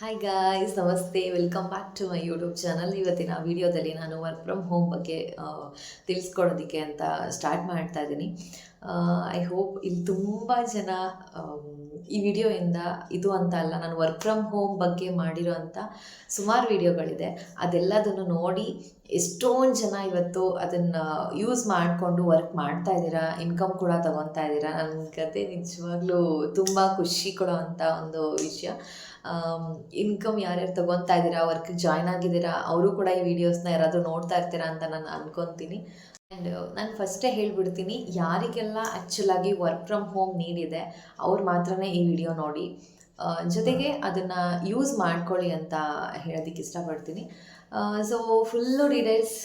Hi guys ನಮಸ್ತೆ. Welcome back to my YouTube channel ಇವತ್ತಿನ ವಿಡಿಯೋದಲ್ಲಿ ನಾನು ವರ್ಕ್ ಫ್ರಮ್ ಹೋಮ್ ಬಗ್ಗೆ ತಿಳಿಸ್ಕೊಡೋದಕ್ಕೆ ಅಂತ ಸ್ಟಾರ್ಟ್ ಮಾಡ್ತಾ ಇದ್ದೀನಿ. ಐ ಹೋಪ್ ಇಲ್ಲಿ ತುಂಬ ಜನ ಈ ವಿಡಿಯೋಯಿಂದ ಇದು ಅಂತ ಅಲ್ಲ, ನಾನು ವರ್ಕ್ ಫ್ರಮ್ ಹೋಮ್ ಬಗ್ಗೆ ಮಾಡಿರೋ ಅಂಥ ಸುಮಾರು ವಿಡಿಯೋಗಳಿದೆ. ಅದೆಲ್ಲದನ್ನು ನೋಡಿ ಎಷ್ಟೊಂದು ಜನ ಇವತ್ತು ಅದನ್ನು ಯೂಸ್ ಮಾಡಿಕೊಂಡು ವರ್ಕ್ ಮಾಡ್ತಾ ಇದ್ದೀರಾ ಇನ್ಕಮ್ ಕೂಡ ತಗೊತಾ ಇದ್ದೀರಾ ನನ್ನ ಕತೆ ನಿಜವಾಗ್ಲೂ ತುಂಬ ಖುಷಿ ಕೊಡೋ ಅಂಥ ಒಂದು ವಿಷಯ. ಇನ್ಕಮ್ ಯಾರ್ಯಾರು ತಗೊತಾ ಇದ್ದೀರಾ ವರ್ಕ್ ಜಾಯ್ನ್ ಆಗಿದ್ದೀರಾ, ಅವರು ಕೂಡ ಈ ವಿಡಿಯೋಸ್ನ ಯಾರಾದರೂ ನೋಡ್ತಾ ಇರ್ತೀರಾ ಅಂತ ನಾನು ಅನ್ಕೊತೀನಿ. ಆ್ಯಂಡ್ ನಾನು ಫಸ್ಟೇ ಹೇಳಿಬಿಡ್ತೀನಿ, ಯಾರಿಗೆಲ್ಲ ಆ್ಯಕ್ಚುಲಾಗಿ ವರ್ಕ್ ಫ್ರಮ್ ಹೋಮ್ ನೀಡಿದೆ ಅವ್ರು ಮಾತ್ರನೇ ಈ ವಿಡಿಯೋ ನೋಡಿ. ಜೊತೆಗೆ ಅದನ್ನು ಯೂಸ್ ಮಾಡ್ಕೊಳ್ಳಿ ಅಂತ ಹೇಳೋದಕ್ಕೆ ಇಷ್ಟಪಡ್ತೀನಿ. ಸೊ ಫುಲ್ಲು ಡೀಟೇಲ್ಸ್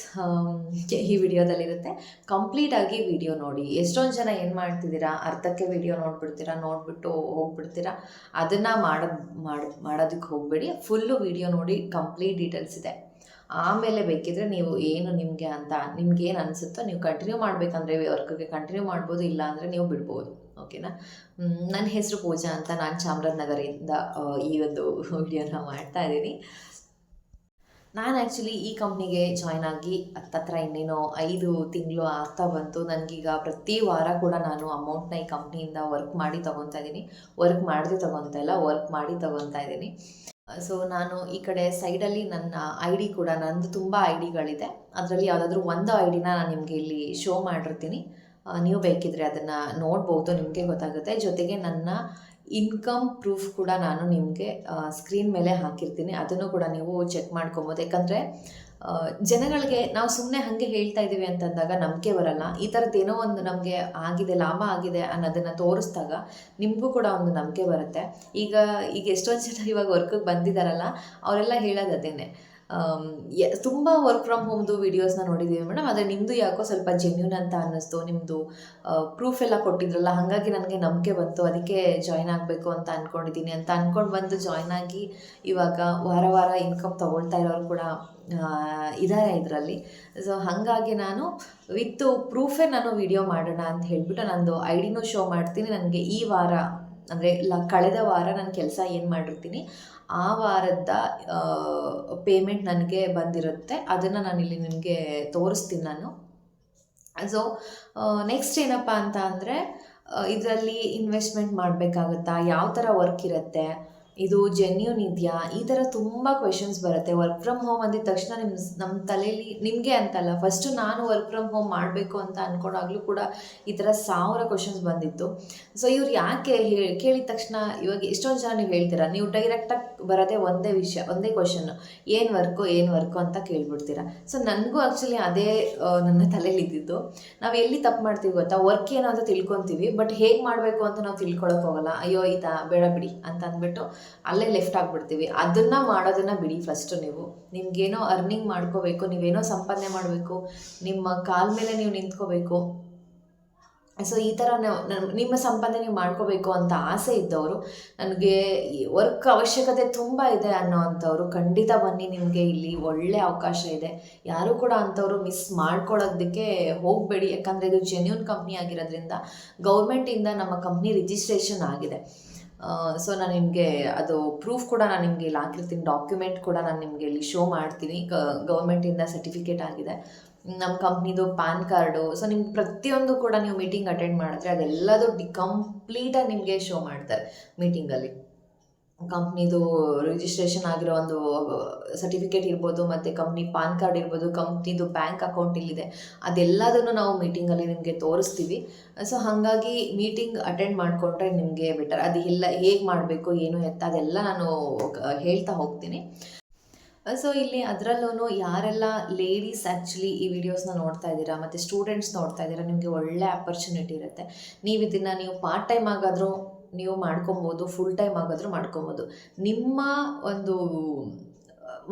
ಈ ವಿಡಿಯೋದಲ್ಲಿರುತ್ತೆ. ಕಂಪ್ಲೀಟಾಗಿ ವಿಡಿಯೋ ನೋಡಿ. ಎಷ್ಟೊಂದು ಜನ ಏನು ಮಾಡ್ತಿದ್ದೀರಾ? ಅರ್ಧಕ್ಕೆ ವಿಡಿಯೋ ನೋಡ್ಬಿಡ್ತೀರಾ? ನೋಡಿಬಿಟ್ಟು ಹೋಗ್ಬಿಡ್ತೀರಾ? ಅದನ್ನು ಮಾಡೋದು ಮಾಡ್, ಮಾಡೋದಕ್ಕೆ ಹೋಗಬೇಡಿ. ಫುಲ್ಲು ವಿಡಿಯೋ ನೋಡಿ ಕಂಪ್ಲೀಟ್ ಡೀಟೇಲ್ಸ್ ಇದೆ. ಆಮೇಲೆ ಬೇಕಿದ್ರೆ ನೀವು ಏನು ನಿಮಗೆ ಅಂತ, ನಿಮ್ಗೆ ಏನು ಅನಿಸುತ್ತೋ ನೀವು ಕಂಟಿನ್ಯೂ ಮಾಡಬೇಕಂದ್ರೆ ವರ್ಕ್ಗೆ ಕಂಟಿನ್ಯೂ ಮಾಡ್ಬೋದು ಇಲ್ಲ ಅಂದರೆ ನೀವು ಬಿಡ್ಬೋದು. ಓಕೆನಾ ನನ್ನ ಹೆಸರು ಪೂಜಾ ಅಂತ ನಾನು ಚಾಮರಾಜನಗರದಿಂದ ಈ ಒಂದು ವಿಡಿಯೋನ ಮಾಡ್ತಾ ಇದ್ದೀನಿ. ನಾನು ಆ್ಯಕ್ಚುಲಿ ಈ ಕಂಪ್ನಿಗೆ ಜಾಯ್ನ್ ಆಗಿ ಹತ್ತತ್ರ ಇನ್ನೇನೋ ಐದು ತಿಂಗಳು ಆಗ್ತಾ ಬಂತು. ನನಗೀಗ ಪ್ರತಿ ವಾರ ಕೂಡ ನಾನು ಅಮೌಂಟ್ನ ಈ ಕಂಪ್ನಿಯಿಂದ ವರ್ಕ್ ಮಾಡಿ ತೊಗೊತಾ ಇದ್ದೀನಿ. ವರ್ಕ್ ಮಾಡದೆ ತೊಗೊತಾ ಇಲ್ಲ ವರ್ಕ್ ಮಾಡಿ ತೊಗೊತಾ ಇದ್ದೀನಿ. ಸೊ ನಾನು ಈ ಕಡೆ ಸೈಡಲ್ಲಿ ನನ್ನ ಐ ಡಿ ಕೂಡ, ನಂದು ತುಂಬ ಐ ಡಿಗಳಿದೆ ಅದರಲ್ಲಿ ಯಾವುದಾದ್ರೂ ಒಂದು ಐ ಡಿನ ನಾನು ನಿಮಗೆ ಇಲ್ಲಿ ಶೋ ಮಾಡಿರ್ತೀನಿ. ನೀವು ಬೇಕಿದ್ರೆ ಅದನ್ನು ನೋಡ್ಬೋದು, ನಿಮಗೆ ಗೊತ್ತಾಗುತ್ತೆ. ಜೊತೆಗೆ ನನ್ನ ಇನ್ಕಮ್ ಪ್ರೂಫ್ ಕೂಡ ನಾನು ನಿಮಗೆ ಸ್ಕ್ರೀನ್ ಮೇಲೆ ಹಾಕಿರ್ತೀನಿ. ಅದನ್ನು ಕೂಡ ನೀವು ಚೆಕ್ ಮಾಡ್ಕೊಬೋದು. ಯಾಕಂದರೆ ಜನಗಳಿಗೆ ನಾವು ಸುಮ್ಮನೆ ಹಾಗೆ ಹೇಳ್ತಾ ಇದ್ದೀವಿ ಅಂತಂದಾಗ ನಂಬಿಕೆ ಬರಲ್ಲ. ಈ ಥರದ್ದು ಏನೋ ಒಂದು ನಮಗೆ ಆಗಿದೆ, ಲಾಭ ಆಗಿದೆ ಅನ್ನೋದನ್ನು ತೋರಿಸಿದಾಗ ನಿಮಗೂ ಕೂಡ ಒಂದು ನಂಬಿಕೆ ಬರುತ್ತೆ. ಈಗ ಈಗ ಎಷ್ಟೊಂದು ಜನ ಇವಾಗ ವರ್ಕಿಗೆ ಬಂದಿದ್ದಾರಲ್ಲ ಅವರೆಲ್ಲ ಹೇಳೋದು ಅದೇನೆ. ತುಂಬ ವರ್ಕ್ ಫ್ರಮ್ ಹೋಮ್ದು ವೀಡಿಯೋಸ್ನ ನೋಡಿದ್ದೀವಿ ಮೇಡಮ್ ಆದರೆ ನಿಮ್ಮದು ಯಾಕೋ ಸ್ವಲ್ಪ ಜೆನ್ಯೂನ್ ಅಂತ ಅನ್ನಿಸ್ತು. ನಿಮ್ಮದು ಪ್ರೂಫ್ ಎಲ್ಲ ಕೊಟ್ಟಿದ್ರಲ್ಲ, ಹಾಗಾಗಿ ನನಗೆ ನಂಬಿಕೆ ಬಂತು. ಅದಕ್ಕೆ ಜಾಯ್ನ್ ಆಗಬೇಕು ಅಂತ ಅಂದ್ಕೊಂಡಿದ್ದೀನಿ ಅಂತ ಅಂದ್ಕೊಂಡು ಬಂದು ಜಾಯ್ನ್ ಆಗಿ ಇವಾಗ ವಾರ ವಾರ ಇನ್ಕಮ್ ತೊಗೊಳ್ತಾ ಇರೋರು ಕೂಡ ಇದ್ದಾರೆ ಇದರಲ್ಲಿ. ಸೊ ಹಾಗಾಗಿ ನಾನು ವಿತ್ ಪ್ರೂಫೇ ನಾನು ವಿಡಿಯೋ ಮಾಡೋಣ ಅಂತ ಹೇಳಿಬಿಟ್ಟು ನಂದು ಐ ಡಿನೂ ಶೋ ಮಾಡ್ತೀನಿ. ನನಗೆ ಈ ವಾರ, ಅಂದರೆ ಲ, ಕಳೆದ ವಾರ ನಾನು ಕೆಲಸ ಏನು ಮಾಡಿರ್ತೀನಿ ಆ ವಾರದ ಪೇಮೆಂಟ್ ನನಗೆ ಬಂದಿರುತ್ತೆ. ಅದನ್ನು ನಾನು ಇಲ್ಲಿ ನಿಮಗೆ ತೋರಿಸ್ತೀನಿ ನಾನು. ಸೊ ನೆಕ್ಸ್ಟ್ ಏನಪ್ಪ ಅಂತ ಅಂದರೆ ಇದರಲ್ಲಿ ಇನ್ವೆಸ್ಟ್ಮೆಂಟ್ ಮಾಡಬೇಕಾಗುತ್ತಾ? ಯಾವ ಥರ ವರ್ಕ್ ಇರುತ್ತೆ? ಇದು ಜೆನ್ಯೂನ್ ಇದೆಯಾ? ಈ ಥರ ತುಂಬ ಕ್ವೆಶನ್ಸ್ ಬರುತ್ತೆ. ವರ್ಕ್ ಫ್ರಮ್ ಹೋಮ್ ಅಂದಿದ ತಕ್ಷಣ ನಿಮ್ಮ ನಮ್ಮ ತಲೆಯಲ್ಲಿ ನಿಮಗೆ ಅಂತಲ್ಲ ಫಸ್ಟು ನಾನು ವರ್ಕ್ ಫ್ರಮ್ ಹೋಮ್ ಮಾಡಬೇಕು ಅಂತ ಅಂದ್ಕೊಂಡಾಗಲೂ ಕೂಡ ಈ ಥರ ಸಾವಿರ ಕ್ವೆಶನ್ಸ್ ಬಂದಿತ್ತು. ಸೊ ಇವ್ರು ಯಾಕೆ ಕೇಳಿದ ತಕ್ಷಣ ಇವಾಗ ಎಷ್ಟೊಂದು ಜನ ನೀವು ಹೇಳ್ತೀರಾ? ನೀವು ಡೈರೆಕ್ಟಾಗಿ ಬರೋದೇ ಒಂದೇ ವಿಷಯ, ಒಂದೇ ಕ್ವಶನ್ನು ಏನು ವರ್ಕು ಏನು ವರ್ಕು ಅಂತ ಕೇಳ್ಬಿಡ್ತೀರಾ? ಸೊ ನನಗೂ ಆ್ಯಕ್ಚುಲಿ ಅದೇ ನನ್ನ ತಲೆಯಲ್ಲಿ ಇದ್ದಿದ್ದು. ನಾವು ಎಲ್ಲಿ ತಪ್ಪು ಮಾಡ್ತೀವಿ ಗೊತ್ತಾ? ವರ್ಕ್ ಏನು ಅಂತ ತಿಳ್ಕೊತೀವಿ ಬಟ್ ಹೇಗೆ ಮಾಡಬೇಕು ಅಂತ ನಾವು ತಿಳ್ಕೊಳಕ್ಕೆ ಹೋಗಲ್ಲ. ಅಯ್ಯೋ ಇದಾ ಬೇಡ ಬಿಡಿ ಅಂತ ಅಂದ್ಬಿಟ್ಟು ಅಲ್ಲೇ ಲೆಫ್ಟ್ ಆಗಿಬಿಡ್ತೀವಿ. ಅದನ್ನು ಮಾಡೋದನ್ನು ಬಿಡಿ ಫಸ್ಟು ನೀವು. ನಿಮಗೇನೋ ಅರ್ನಿಂಗ್ ಮಾಡ್ಕೋಬೇಕು, ನೀವೇನೋ ಸಂಪಾದನೆ ಮಾಡಬೇಕು, ನಿಮ್ಮ ಕಾಲ ಮೇಲೆ ನೀವು ನಿಂತ್ಕೋಬೇಕು. ಸೊ ಈ ಥರ ನಿಮ್ಮ ಸಂಪಾದನೆ ನೀವು ಮಾಡ್ಕೋಬೇಕು ಅಂತ ಆಸೆ ಇದ್ದವರು, ನನಗೆ ವರ್ಕ್ ಅವಶ್ಯಕತೆ ತುಂಬ ಇದೆ ಅನ್ನೋ ಅಂಥವ್ರು, ಖಂಡಿತ ಬನ್ನಿ, ನಿಮಗೆ ಇಲ್ಲಿ ಒಳ್ಳೆ ಅವಕಾಶ ಇದೆ. ಯಾರು ಕೂಡ ಅಂಥವ್ರು ಮಿಸ್ ಮಾಡ್ಕೊಳ್ಳೋದಕ್ಕೆ ಹೋಗಬೇಡಿ. ಯಾಕಂದರೆ ಇದು ಜೆನ್ಯೂನ್ ಕಂಪ್ನಿ ಆಗಿರೋದ್ರಿಂದ ಗೌರ್ಮೆಂಟಿಂದ ನಮ್ಮ ಕಂಪ್ನಿ ರಿಜಿಸ್ಟ್ರೇಷನ್ ಆಗಿದೆ. ಸೊ ನಾನು ನಿಮಗೆ ಅದು ಪ್ರೂಫ್ ಕೂಡ ನಾನು ನಿಮಗೆ ಇಲ್ಲಿ ಹಾಕಿರ್ತೀನಿ ಡಾಕ್ಯುಮೆಂಟ್ ಕೂಡ ನಾನು ನಿಮಗೆ ಇಲ್ಲಿ ಶೋ ಮಾಡ್ತೀನಿ. ಗೌರ್ಮೆಂಟಿಂದ ಸರ್ಟಿಫಿಕೇಟ್ ಆಗಿದೆ. ನಮ್ಮ ಕಂಪ್ನಿದು ಪ್ಯಾನ್ ಕಾರ್ಡು ಸೊ ನಿಮ್ಗೆ ಪ್ರತಿಯೊಂದು ಕೂಡ ನೀವು ಮೀಟಿಂಗ್ ಅಟೆಂಡ್ ಮಾಡಿದ್ರೆ ಅದೆಲ್ಲದು ಡಿ ಕಂಪ್ಲೀಟಾಗಿ ನಿಮಗೆ ಶೋ ಮಾಡ್ತಾರೆ ಮೀಟಿಂಗಲ್ಲಿ ಕಂಪ್ನಿದು ರಿಜಿಸ್ಟ್ರೇಷನ್ ಆಗಿರೋ ಒಂದು ಸರ್ಟಿಫಿಕೇಟ್ ಇರ್ಬೋದು, ಮತ್ತು ಕಂಪ್ನಿ ಪಾನ್ ಕಾರ್ಡ್ ಇರ್ಬೋದು, ಕಂಪ್ನಿದು ಬ್ಯಾಂಕ್ ಅಕೌಂಟ್ ಇಲ್ಲಿದೆ. ಅದೆಲ್ಲದನ್ನು ನಾವು ಮೀಟಿಂಗಲ್ಲಿ ನಿಮಗೆ ತೋರಿಸ್ತೀವಿ. ಸೊ ಹಾಗಾಗಿ ಮೀಟಿಂಗ್ ಅಟೆಂಡ್ ಮಾಡಿಕೊಂಡ್ರೆ ನಿಮಗೆ ಬೆಟರ್ ಅದು ಇಲ್ಲ ಹೇಗೆ ಮಾಡಬೇಕು, ಏನು ಎತ್ತ, ಅದೆಲ್ಲ ನಾನು ಹೇಳ್ತಾ ಹೋಗ್ತೀನಿ. ಸೊ ಇಲ್ಲಿ ಅದರಲ್ಲೂ ಯಾರೆಲ್ಲ ಲೇಡೀಸ್ ಆ್ಯಕ್ಚುಲಿ ಈ ವಿಡಿಯೋಸ್ನ ನೋಡ್ತಾ ಇದ್ದೀರಾ, ಮತ್ತು ಸ್ಟೂಡೆಂಟ್ಸ್ ನೋಡ್ತಾ ಇದ್ದೀರಾ, ನಿಮಗೆ ಒಳ್ಳೆ ಆಪರ್ಚುನಿಟಿ ಇರುತ್ತೆ. ನೀವು ಇದನ್ನು ನೀವು ಪಾರ್ಟ್ ಟೈಮ್ ಆಗಾದರೂ ನೀವು ಮಾಡ್ಕೊಬೋದು ಫುಲ್ ಟೈಮ್ ಆಗಾದರೂ ಮಾಡ್ಕೊಬೋದು. ನಿಮ್ಮ ಒಂದು,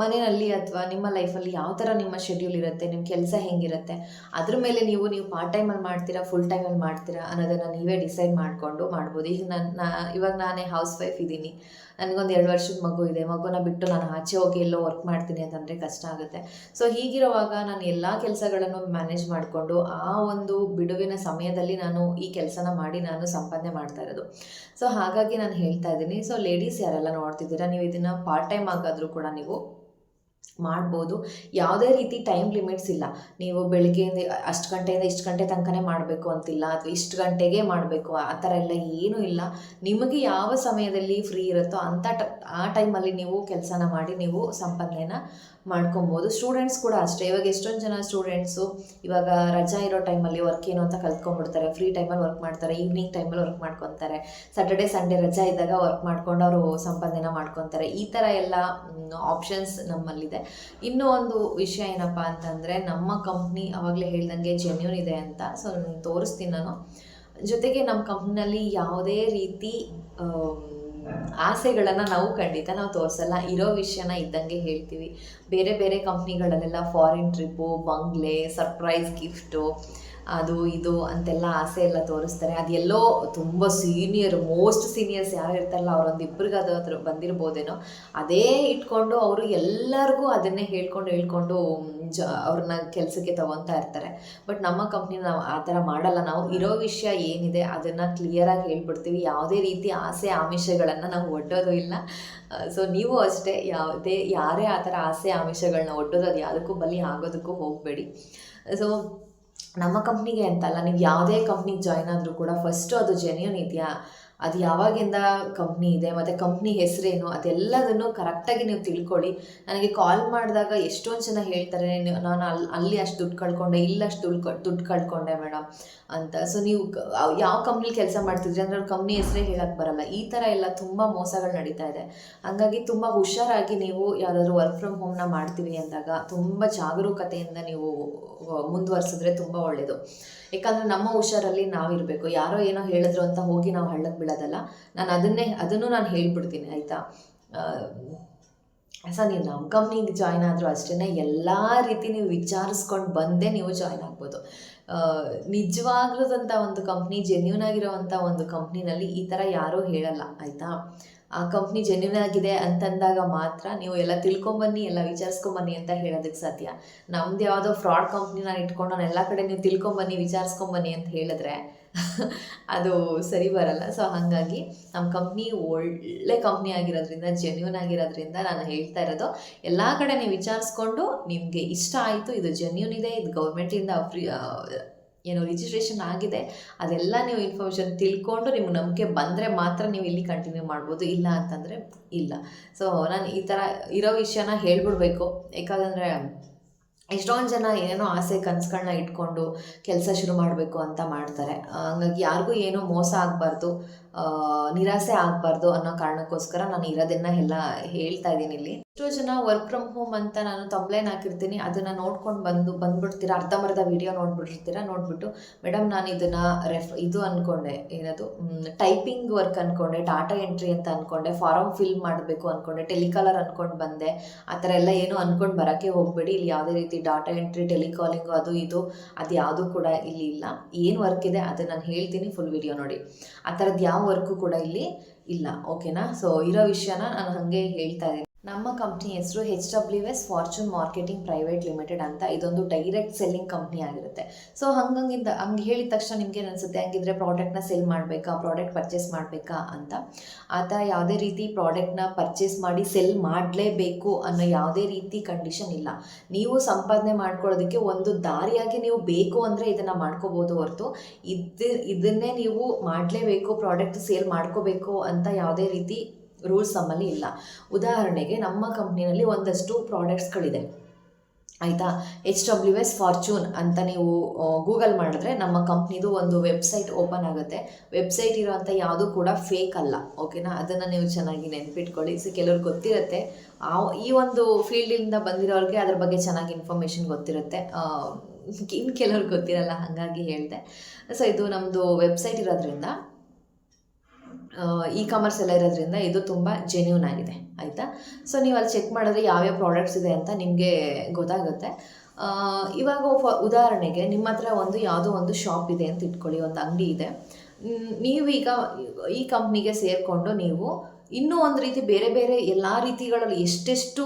ಮನೆಯಲ್ಲಿ ಅಥವಾ ನಿಮ್ಮ ಲೈಫಲ್ಲಿ ಯಾವ ಥರ ನಿಮ್ಮ ಶೆಡ್ಯೂಲ್ ಇರುತ್ತೆ, ನಿಮ್ಮ ಕೆಲಸ ಹೆಂಗಿರುತ್ತೆ, ಅದ್ರ ಮೇಲೆ ನೀವು ನೀವು ಪಾರ್ಟ್ ಟೈಮಲ್ಲಿ ಮಾಡ್ತೀರಾ ಫುಲ್ ಟೈಮಲ್ಲಿ ಮಾಡ್ತೀರಾ ಅನ್ನೋದನ್ನು ನೀವೇ ಡಿಸೈಡ್ ಮಾಡಿಕೊಂಡು ಮಾಡ್ಬೋದು. ಈಗ ನನ್ನ ನಾ, ಇವಾಗ ನಾನೇ ಹೌಸ್ ವೈಫ್ ಇದ್ದೀನಿ ನನಗೊಂದು ಎರಡು ವರ್ಷದ ಮಗು ಇದೆ, ಮಗುನ ಬಿಟ್ಟು ನಾನು ಆಚೆ ಹೋಗಿ ಎಲ್ಲೋ ವರ್ಕ್ ಮಾಡ್ತೀನಿ ಅಂತಂದರೆ ಕಷ್ಟ ಆಗುತ್ತೆ. ಸೊ ಹೀಗಿರುವಾಗ ನಾನು ಎಲ್ಲ ಕೆಲಸಗಳನ್ನು ಮ್ಯಾನೇಜ್ ಮಾಡಿಕೊಂಡು ಆ ಒಂದು ಬಿಡುವಿನ ಸಮಯದಲ್ಲಿ ನಾನು ಈ ಕೆಲಸನ ಮಾಡಿ ನಾನು ಸಂಪಾದನೆ ಮಾಡ್ತಾ ಇರೋದು. ಸೊ ಹಾಗಾಗಿ ನಾನು ಹೇಳ್ತಾ ಇದ್ದೀನಿ. ಸೊ ಲೇಡೀಸ್ ಯಾರೆಲ್ಲ ನೋಡ್ತಿದ್ದೀರಾ, ನೀವು ಇದನ್ನು ಪಾರ್ಟ್ ಟೈಮ್ ಆಗಾದರೂ ಕೂಡ ನೀವು ಮಾಡ್ಬೋದು. ಯಾವುದೇ ರೀತಿ ಟೈಮ್ ಲಿಮಿಟ್ಸ್ ಇಲ್ಲ. ನೀವು ಬೆಳಗ್ಗೆಯಿಂದ ಅಷ್ಟು ಗಂಟೆಯಿಂದ ಇಷ್ಟು ಗಂಟೆ ತನಕನೇ ಮಾಡಬೇಕು ಅಂತಿಲ್ಲ, ಅಥವಾ ಇಷ್ಟು ಗಂಟೆಗೆ ಮಾಡಬೇಕು, ಆ ಥರ ಎಲ್ಲ ಏನೂ ಇಲ್ಲ. ನಿಮಗೆ ಯಾವ ಸಮಯದಲ್ಲಿ ಫ್ರೀ ಇರುತ್ತೋ ಅಂಥ ಟ, ಆ ಟೈಮಲ್ಲಿ ನೀವು ಕೆಲಸನ ಮಾಡಿ ನೀವು ಸಂಪಾದನೆನ ಮಾಡ್ಕೊಬೋದು. ಸ್ಟೂಡೆಂಟ್ಸ್ ಕೂಡ ಅಷ್ಟೇ. ಇವಾಗ ಎಷ್ಟೊಂದು ಜನ ಸ್ಟೂಡೆಂಟ್ಸು ಇವಾಗ ರಜಾ ಇರೋ ಟೈಮಲ್ಲಿ ವರ್ಕ್ ಏನು ಅಂತ ಕಲ್ತ್ಕೊಂಡ್ಬಿಡ್ತಾರೆ. ಫ್ರೀ ಟೈಮಲ್ಲಿ ವರ್ಕ್ ಮಾಡ್ತಾರೆ. ಈವ್ನಿಂಗ್ ಟೈಮಲ್ಲಿ ವರ್ಕ್ ಮಾಡ್ಕೊತಾರೆ. ಸ್ಯಾಟರ್ಡೆ ಸಂಡೇ ರಜಾ ಇದ್ದಾಗ ವರ್ಕ್ ಮಾಡ್ಕೊಂಡು ಅವರು ಸಂಪಾದನೆನ ಮಾಡ್ಕೊತಾರೆ. ಈ ಥರ ಎಲ್ಲ ಆಪ್ಷನ್ಸ್ ನಮ್ಮಲ್ಲಿದೆ ಇನ್ನೂ ಒಂದು ವಿಷಯ ಏನಪ್ಪ ಅಂತಂದರೆ, ನಮ್ಮ ಕಂಪ್ನಿ ಅವಾಗಲೇ ಹೇಳ್ದಂಗೆ ಜೆನ್ಯೂನ್ ಇದೆ ಅಂತ. ಸೊ ನಾನು ತೋರಿಸ್ತೀನಿ ನಾನು. ಜೊತೆಗೆ ನಮ್ಮ ಕಂಪ್ನಿನಲ್ಲಿ ಯಾವುದೇ ರೀತಿ ಆಸೆಗಳನ್ನು ನಾವು ಖಂಡಿತ ನಾವು ತೋರಿಸಲ್ಲ. ಇರೋ ವಿಷಯನ ಇದ್ದಂಗೆ ಹೇಳ್ತೀವಿ. ಬೇರೆ ಬೇರೆ ಕಂಪ್ನಿಗಳಲ್ಲೆಲ್ಲ ಫಾರಿನ್ ಟ್ರಿಪ್ಪು ಬಂಗ್ಲೆ ಸರ್ಪ್ರೈಸ್ ಗಿಫ್ಟು ಅದು, ಇದು ಅಂತೆಲ್ಲ ಆಸೆ ಎಲ್ಲ ತೋರಿಸ್ತಾರೆ. ಅದೆಲ್ಲೋ ತುಂಬ ಸೀನಿಯರ್ ಮೋಸ್ಟ್ ಸೀನಿಯರ್ಸ್ ಯಾರು ಇರ್ತಾರಲ್ಲ ಅವ್ರೊಂದು ಇಬ್ಬರಿಗೆ ಅದು ಅದ್ರ ಬಂದಿರ್ಬೋದೇನೋ. ಅದೇ ಇಟ್ಕೊಂಡು ಅವರು ಎಲ್ಲರಿಗೂ ಅದನ್ನೇ ಹೇಳ್ಕೊಂಡು ಹೇಳ್ಕೊಂಡು ಜ ಅವ್ರನ್ನ ಕೆಲಸಕ್ಕೆ ತಗೊತಾ ಇರ್ತಾರೆ. ಬಟ್ ನಮ್ಮ ಕಂಪ್ನಿ ನಾವು ಆ ಥರ ಮಾಡಲ್ಲ. ನಾವು ಇರೋ ವಿಷಯ ಏನಿದೆ ಅದನ್ನು ಕ್ಲಿಯರಾಗಿ ಹೇಳ್ಬಿಡ್ತೀವಿ. ಯಾವುದೇ ರೀತಿ ಆಸೆ, ಆಮಿಷಗಳನ್ನು ನಾವು ಒಡ್ಡೋದು ಇಲ್ಲ. ಸೊ ನೀವು ಅಷ್ಟೇ ಯಾವುದೇ, ಯಾರೇ ಆ ಥರ ಆಸೆ ಆಮಿಷಗಳನ್ನ ಒಡ್ಡೋದು ಅದು ಯಾವುದಕ್ಕೂ ಬಲಿ ಆಗೋದಕ್ಕೂ ಹೋಗಬೇಡಿ. ಸೊ ನಮ್ಮ ಕಂಪ್ನಿಗೆ ಅಂತಲ್ಲ, ನೀವು ಯಾವುದೇ ಕಂಪ್ನಿಗೆ ಜಾಯ್ನ್ ಆದರೂ ಕೂಡ ಫಸ್ಟು ಅದು ಜೆನ್ಯೂನ್ ಇದೆಯಾ? ಅದು ಯಾವಾಗಿಂದ ಕಂಪ್ನಿ ಇದೆ, ಮತ್ತು ಕಂಪ್ನಿ ಹೆಸರೇನು? ಅದೆಲ್ಲದನ್ನು ಕರೆಕ್ಟಾಗಿ ನೀವು ತಿಳ್ಕೊಳ್ಳಿ. ನನಗೆ ಕಾಲ್ ಮಾಡಿದಾಗ ಎಷ್ಟೊಂದು ಜನ ಹೇಳ್ತಾರೆ, ನಾನು ಅಲ್ಲಿ ಅಲ್ಲಿ ಅಷ್ಟು ದುಡ್ಡು ಕಳ್ಕೊಂಡೆ, ಇಲ್ಲಿ ಅಷ್ಟು ದುಡ್ಡು ದುಡ್ಡು ಕಳ್ಕೊಂಡೆ ಮೇಡಮ್ ಅಂತ. ಸೊ ನೀವು ಯಾವ ಕಂಪ್ನಿಲಿ ಕೆಲಸ ಮಾಡ್ತಿದ್ರಿ ಅಂದರೆ ಅವ್ರ ಕಂಪ್ನಿ ಹೆಸರೇ ಹೇಳಕ್ಕೆ ಬರಲ್ಲ. ಈ ಥರ ಎಲ್ಲ ತುಂಬ ಮೋಸಗಳು ನಡೀತಾ ಇದೆ. ಹಾಗಾಗಿ ತುಂಬ ಹುಷಾರಾಗಿ ನೀವು ಯಾವುದಾದ್ರೂ ವರ್ಕ್ ಫ್ರಮ್ ಹೋಮ್ನ ಮಾಡ್ತೀವಿ ಅಂದಾಗ ತುಂಬ ಜಾಗರೂಕತೆಯಿಂದ ನೀವು ಮುಂದುವರ್ಸಿದ್ರೆ ತುಂಬ ಒಳ್ಳೆಯದು ಯಾಕಂದರೆ ನಮ್ಮ ಹುಷಾರಲ್ಲಿ ನಾವಿರಬೇಕು ಯಾರೋ ಏನೋ ಹೇಳಿದ್ರು ಅಂತ ಹೋಗಿ ನಾವು ಹಳ್ಳಕ್ಕೆ ಬೀಳೋದಲ್ಲ ನಾನು ಅದನ್ನೇ, ಅದನ್ನು ನಾನು ಹೇಳ್ಬಿಡ್ತೀನಿ, ಆಯಿತಾ? ಸರ್, ನೀವು ನಮ್ಮ ಕಂಪ್ನಿಗೆ ಜಾಯ್ನ್ ಆದರೂ ಅಷ್ಟೇ ಎಲ್ಲ ರೀತಿ ನೀವು ವಿಚಾರಿಸ್ಕೊಂಡು ಬಂದೇ ನೀವು ಜಾಯ್ನ್ ಆಗ್ಬೋದು. ನಿಜವಾಗ್ಲದಂಥ ಒಂದು ಕಂಪ್ನಿ ಜೆನ್ಯೂನ್ ಆಗಿರೋವಂಥ ಒಂದು ಕಂಪ್ನಿನಲ್ಲಿ ಈ ಥರ ಯಾರೂ ಹೇಳಲ್ಲ, ಆಯಿತಾ? ಆ ಕಂಪ್ನಿ ಜೆನ್ಯೂನ್ ಆಗಿದೆ ಅಂತಂದಾಗ ಮಾತ್ರ ನೀವು ಎಲ್ಲ ತಿಳ್ಕೊಂಬನ್ನಿ, ಎಲ್ಲ ವಿಚಾರಿಸ್ಕೊಂಬನ್ನಿ ಅಂತ ಹೇಳೋದಕ್ಕೆ ಸಾಧ್ಯ. ನಮ್ದು ಯಾವುದೋ ಫ್ರಾಡ್ ಕಂಪ್ನಿ ನಾನು ಇಟ್ಕೊಂಡು ನಾನು ಎಲ್ಲ ಕಡೆ ನೀವು ತಿಳ್ಕೊಂಬನ್ನಿ, ವಿಚಾರಿಸ್ಕೊಂಬನ್ನಿ ಅಂತ ಹೇಳಿದ್ರೆ ಅದು ಸರಿ ಬರಲ್ಲ. ಸೊ ಹಾಗಾಗಿ ನಮ್ಮ ಕಂಪ್ನಿ ಒಳ್ಳೆ ಕಂಪ್ನಿ ಆಗಿರೋದ್ರಿಂದ ಜೆನ್ಯೂನ್ ಆಗಿರೋದ್ರಿಂದ ನಾನು ಹೇಳ್ತಾ ಇರೋದು, ಎಲ್ಲ ಕಡೆ ನೀವು ವಿಚಾರಿಸ್ಕೊಂಡು ನಿಮಗೆ ಇಷ್ಟ ಆಯಿತು, ಇದು ಜೆನ್ಯೂನ್ ಇದೆ, ಇದು ಗೌರ್ಮೆಂಟಿಂದ ಫ್ರೀ ಏನು ರಿಜಿಸ್ಟ್ರೇಷನ್ ಆಗಿದೆ, ಅದೆಲ್ಲ ನೀವು ಇನ್ಫಾರ್ಮೇಷನ್ ತಿಳ್ಕೊಂಡು ನಿಮ್ಗೆ ನಂಬಿಕೆ ಬಂದರೆ ಮಾತ್ರ ನೀವು ಇಲ್ಲಿ ಕಂಟಿನ್ಯೂ ಮಾಡ್ಬೋದು, ಇಲ್ಲ ಅಂತಂದರೆ ಇಲ್ಲ. ಸೊ ನಾನು ಈ ಥರ ಇರೋ ವಿಷಯನ ಹೇಳ್ಬಿಡ್ಬೇಕು. ಯಾಕಂದರೆ ಎಷ್ಟೊಂದು ಜನ ಏನೇನೋ ಆಸೆ ಕನಸುಗಳನ್ನ ಇಟ್ಕೊಂಡು ಕೆಲಸ ಶುರು ಮಾಡಬೇಕು ಅಂತ ಮಾಡ್ತಾರೆ. ಹಂಗಾಗಿ ಯಾರಿಗೂ ಏನೂ ಮೋಸ ಆಗಬಾರ್ದು. ನಿರಾಸೆ ಆಗಬಾರ್ದು ಅನ್ನೋ ಕಾರಣಕ್ಕೋಸ್ಕರ ನಾನು ಇರೋದನ್ನ ಎಲ್ಲ ಹೇಳ್ತಾ ಇದ್ದೀನಿ ಇಲ್ಲಿ. ಎಷ್ಟೋ ಜನ ವರ್ಕ್ ಫ್ರಮ್ ಹೋಮ್ ಅಂತ ನಾನು ತಂಬ್ಲೈನ್ ಹಾಕಿರ್ತೀನಿ. ಅದನ್ನು ನೋಡ್ಕೊಂಡು ಬಂದು, ಬಂದ್ಬಿಡ್ತೀರಾ? ಅರ್ಧಂಬರ್ಧ ವಿಡಿಯೋ ನೋಡ್ಬಿಟ್ಟಿರ್ತೀರಾ? ನೋಡ್ಬಿಟ್ಟು ಮೇಡಮ್ ನಾನು ಇದನ್ನ ರೆಫ್ ಇದು ಅಂದ್ಕೊಂಡೆ ಏನದು ಟೈಪಿಂಗ್ ವರ್ಕ್ ಅಂದ್ಕೊಂಡೆ ಡಾಟಾ ಎಂಟ್ರಿ ಅಂತ ಅಂದ್ಕೊಂಡೆ ಫಾರಮ್ ಫಿಲ್ ಮಾಡಬೇಕು ಅಂದ್ಕೊಂಡೆ ಟೆಲಿಕಾಲರ್ ಅಂದ್ಕೊಂಡು ಬಂದೆ, ಆ ಥರ ಎಲ್ಲ ಏನು ಅಂದ್ಕೊಂಡು ಬರೋಕ್ಕೆ ಹೋಗಬೇಡಿ. ಇಲ್ಲಿ ಯಾವುದೇ ರೀತಿ ಡಾಟಾ ಎಂಟ್ರಿ ಟೆಲಿಕಾಲಿಂಗು ಅದು ಇದು ಅದು ಯಾವುದೂ ಕೂಡ ಇಲ್ಲಿ ಇಲ್ಲ. ಏನು ವರ್ಕ್ ಇದೆ? ಅದು ನಾನು ಹೇಳ್ತೀನಿ ಫುಲ್ ವಿಡಿಯೋ ನೋಡಿ. ಆ ಥರದ್ದು ಯಾವ ವರ್ಕು ಕೂಡ ಇಲ್ಲಿ ಇಲ್ಲ ಓಕೆನಾ ಸೊ ಇರೋ ವಿಷಯನ ನಾನು ಹಾಗೆ ಹೇಳ್ತಾ ಇದ್ದೀನಿ. ನಮ್ಮ ಕಂಪ್ನಿ ಹೆಸರು H W S fortune marketing private limited ಅಂತ ಇದೊಂದು ಡೈರೆಕ್ಟ್ ಸೆಲ್ಲಿಂಗ್ ಕಂಪ್ನಿ ಆಗಿರುತ್ತೆ. ಸೊ ಹಂಗಂಗಿಂದ ಹಂಗೆ ಹೇಳಿದ ತಕ್ಷಣ ನಿಮ್ಗೆ ಅನಿಸುತ್ತೆ ಹಂಗಿದ್ರೆ ಪ್ರಾಡಕ್ಟ್ನ ಸೆಲ್ ಮಾಡಬೇಕಾ? ಪ್ರಾಡಕ್ಟ್ ಪರ್ಚೇಸ್ ಮಾಡಬೇಕಾ ಅಂತ. ಆ ಥರ ಯಾವುದೇ ರೀತಿ ಪ್ರಾಡಕ್ಟ್ನ ಪರ್ಚೇಸ್ ಮಾಡಿ ಸೆಲ್ ಮಾಡಲೇಬೇಕು ಅನ್ನೋ ಯಾವುದೇ ರೀತಿ ಕಂಡೀಷನ್ ಇಲ್ಲ. ನೀವು ಸಂಪಾದನೆ ಮಾಡ್ಕೊಳ್ಳೋದಕ್ಕೆ ಒಂದು ದಾರಿಯಾಗಿ ನೀವು ಬೇಕು ಅಂದರೆ ಇದನ್ನು ಮಾಡ್ಕೋಬೋದು ಹೊರತು ಇದು ಇದನ್ನೇ ನೀವು ಮಾಡಲೇಬೇಕು ಪ್ರಾಡಕ್ಟ್ ಸೇಲ್ ಮಾಡ್ಕೋಬೇಕು ಅಂತ ಯಾವುದೇ ರೀತಿ ರೂಲ್ಸ್ ನಮ್ಮಲ್ಲಿ ಇಲ್ಲ. ಉದಾಹರಣೆಗೆ ನಮ್ಮ ಕಂಪ್ನಿನಲ್ಲಿ ಒಂದಷ್ಟು ಪ್ರಾಡಕ್ಟ್ಸ್ಗಳಿದೆ ಆಯಿತಾ? ಎಚ್ ಡಬ್ಲ್ಯೂ ಎಸ್ ಫಾರ್ಚೂನ್ ಅಂತ ನೀವು ಗೂಗಲ್ ಮಾಡಿದ್ರೆ ನಮ್ಮ ಕಂಪ್ನಿದು ಒಂದು ವೆಬ್ಸೈಟ್ ಓಪನ್ ಆಗುತ್ತೆ. ವೆಬ್ಸೈಟ್ ಇರೋವಂಥ ಯಾವುದೂ ಕೂಡ ಫೇಕ್ ಅಲ್ಲ. ಓಕೆನಾ ಅದನ್ನು ನೀವು ಚೆನ್ನಾಗಿ ನೆನ್ಪಿಟ್ಕೊಳ್ಳಿ. ಸೊ ಕೆಲವ್ರಿಗೆ ಗೊತ್ತಿರುತ್ತೆ. ಆ, ಈ ಒಂದು ಫೀಲ್ಡಿಂದ ಬಂದಿರೋರಿಗೆ ಅದ್ರ ಬಗ್ಗೆ ಚೆನ್ನಾಗಿ ಇನ್ಫಾರ್ಮೇಷನ್ ಗೊತ್ತಿರುತ್ತೆ. ಇನ್ನು ಕೆಲವ್ರಿಗೆ ಗೊತ್ತಿರಲ್ಲ, ಹಾಗಾಗಿ ಹೇಳಿದೆ. ಸೊ ಇದು ನಮ್ಮದು ವೆಬ್ಸೈಟ್ ಇರೋದ್ರಿಂದ ಇ ಕಾಮರ್ಸ್ ಎಲ್ಲ ಇರೋದ್ರಿಂದ ಇದು ತುಂಬ ಜೆನ್ಯೂನ್ ಆಗಿದೆ, ಆಯಿತಾ? ಸೊ ನೀವು ಅಲ್ಲಿ ಚೆಕ್ ಮಾಡಿದ್ರೆ ಯಾವ್ಯಾವ ಪ್ರಾಡಕ್ಟ್ಸ್ ಇದೆ ಅಂತ ನಿಮಗೆ ಗೊತ್ತಾಗುತ್ತೆ. ಇವಾಗ ಉದಾಹರಣೆಗೆ ನಿಮ್ಮ ಹತ್ರ ಒಂದು ಯಾವುದೋ ಒಂದು ಶಾಪ್ ಇದೆ ಅಂತ ಇಟ್ಕೊಳ್ಳಿ, ಒಂದು ಅಂಗಡಿ ಇದೆ. ನೀವೀಗ ಈ ಕಂಪ್ನಿಗೆ ಸೇರಿಕೊಂಡು ನೀವು ಇನ್ನೂ ಒಂದು ರೀತಿ ಬೇರೆ ಬೇರೆ ಎಲ್ಲ ರೀತಿಗಳಲ್ಲಿ ಎಷ್ಟೆಷ್ಟು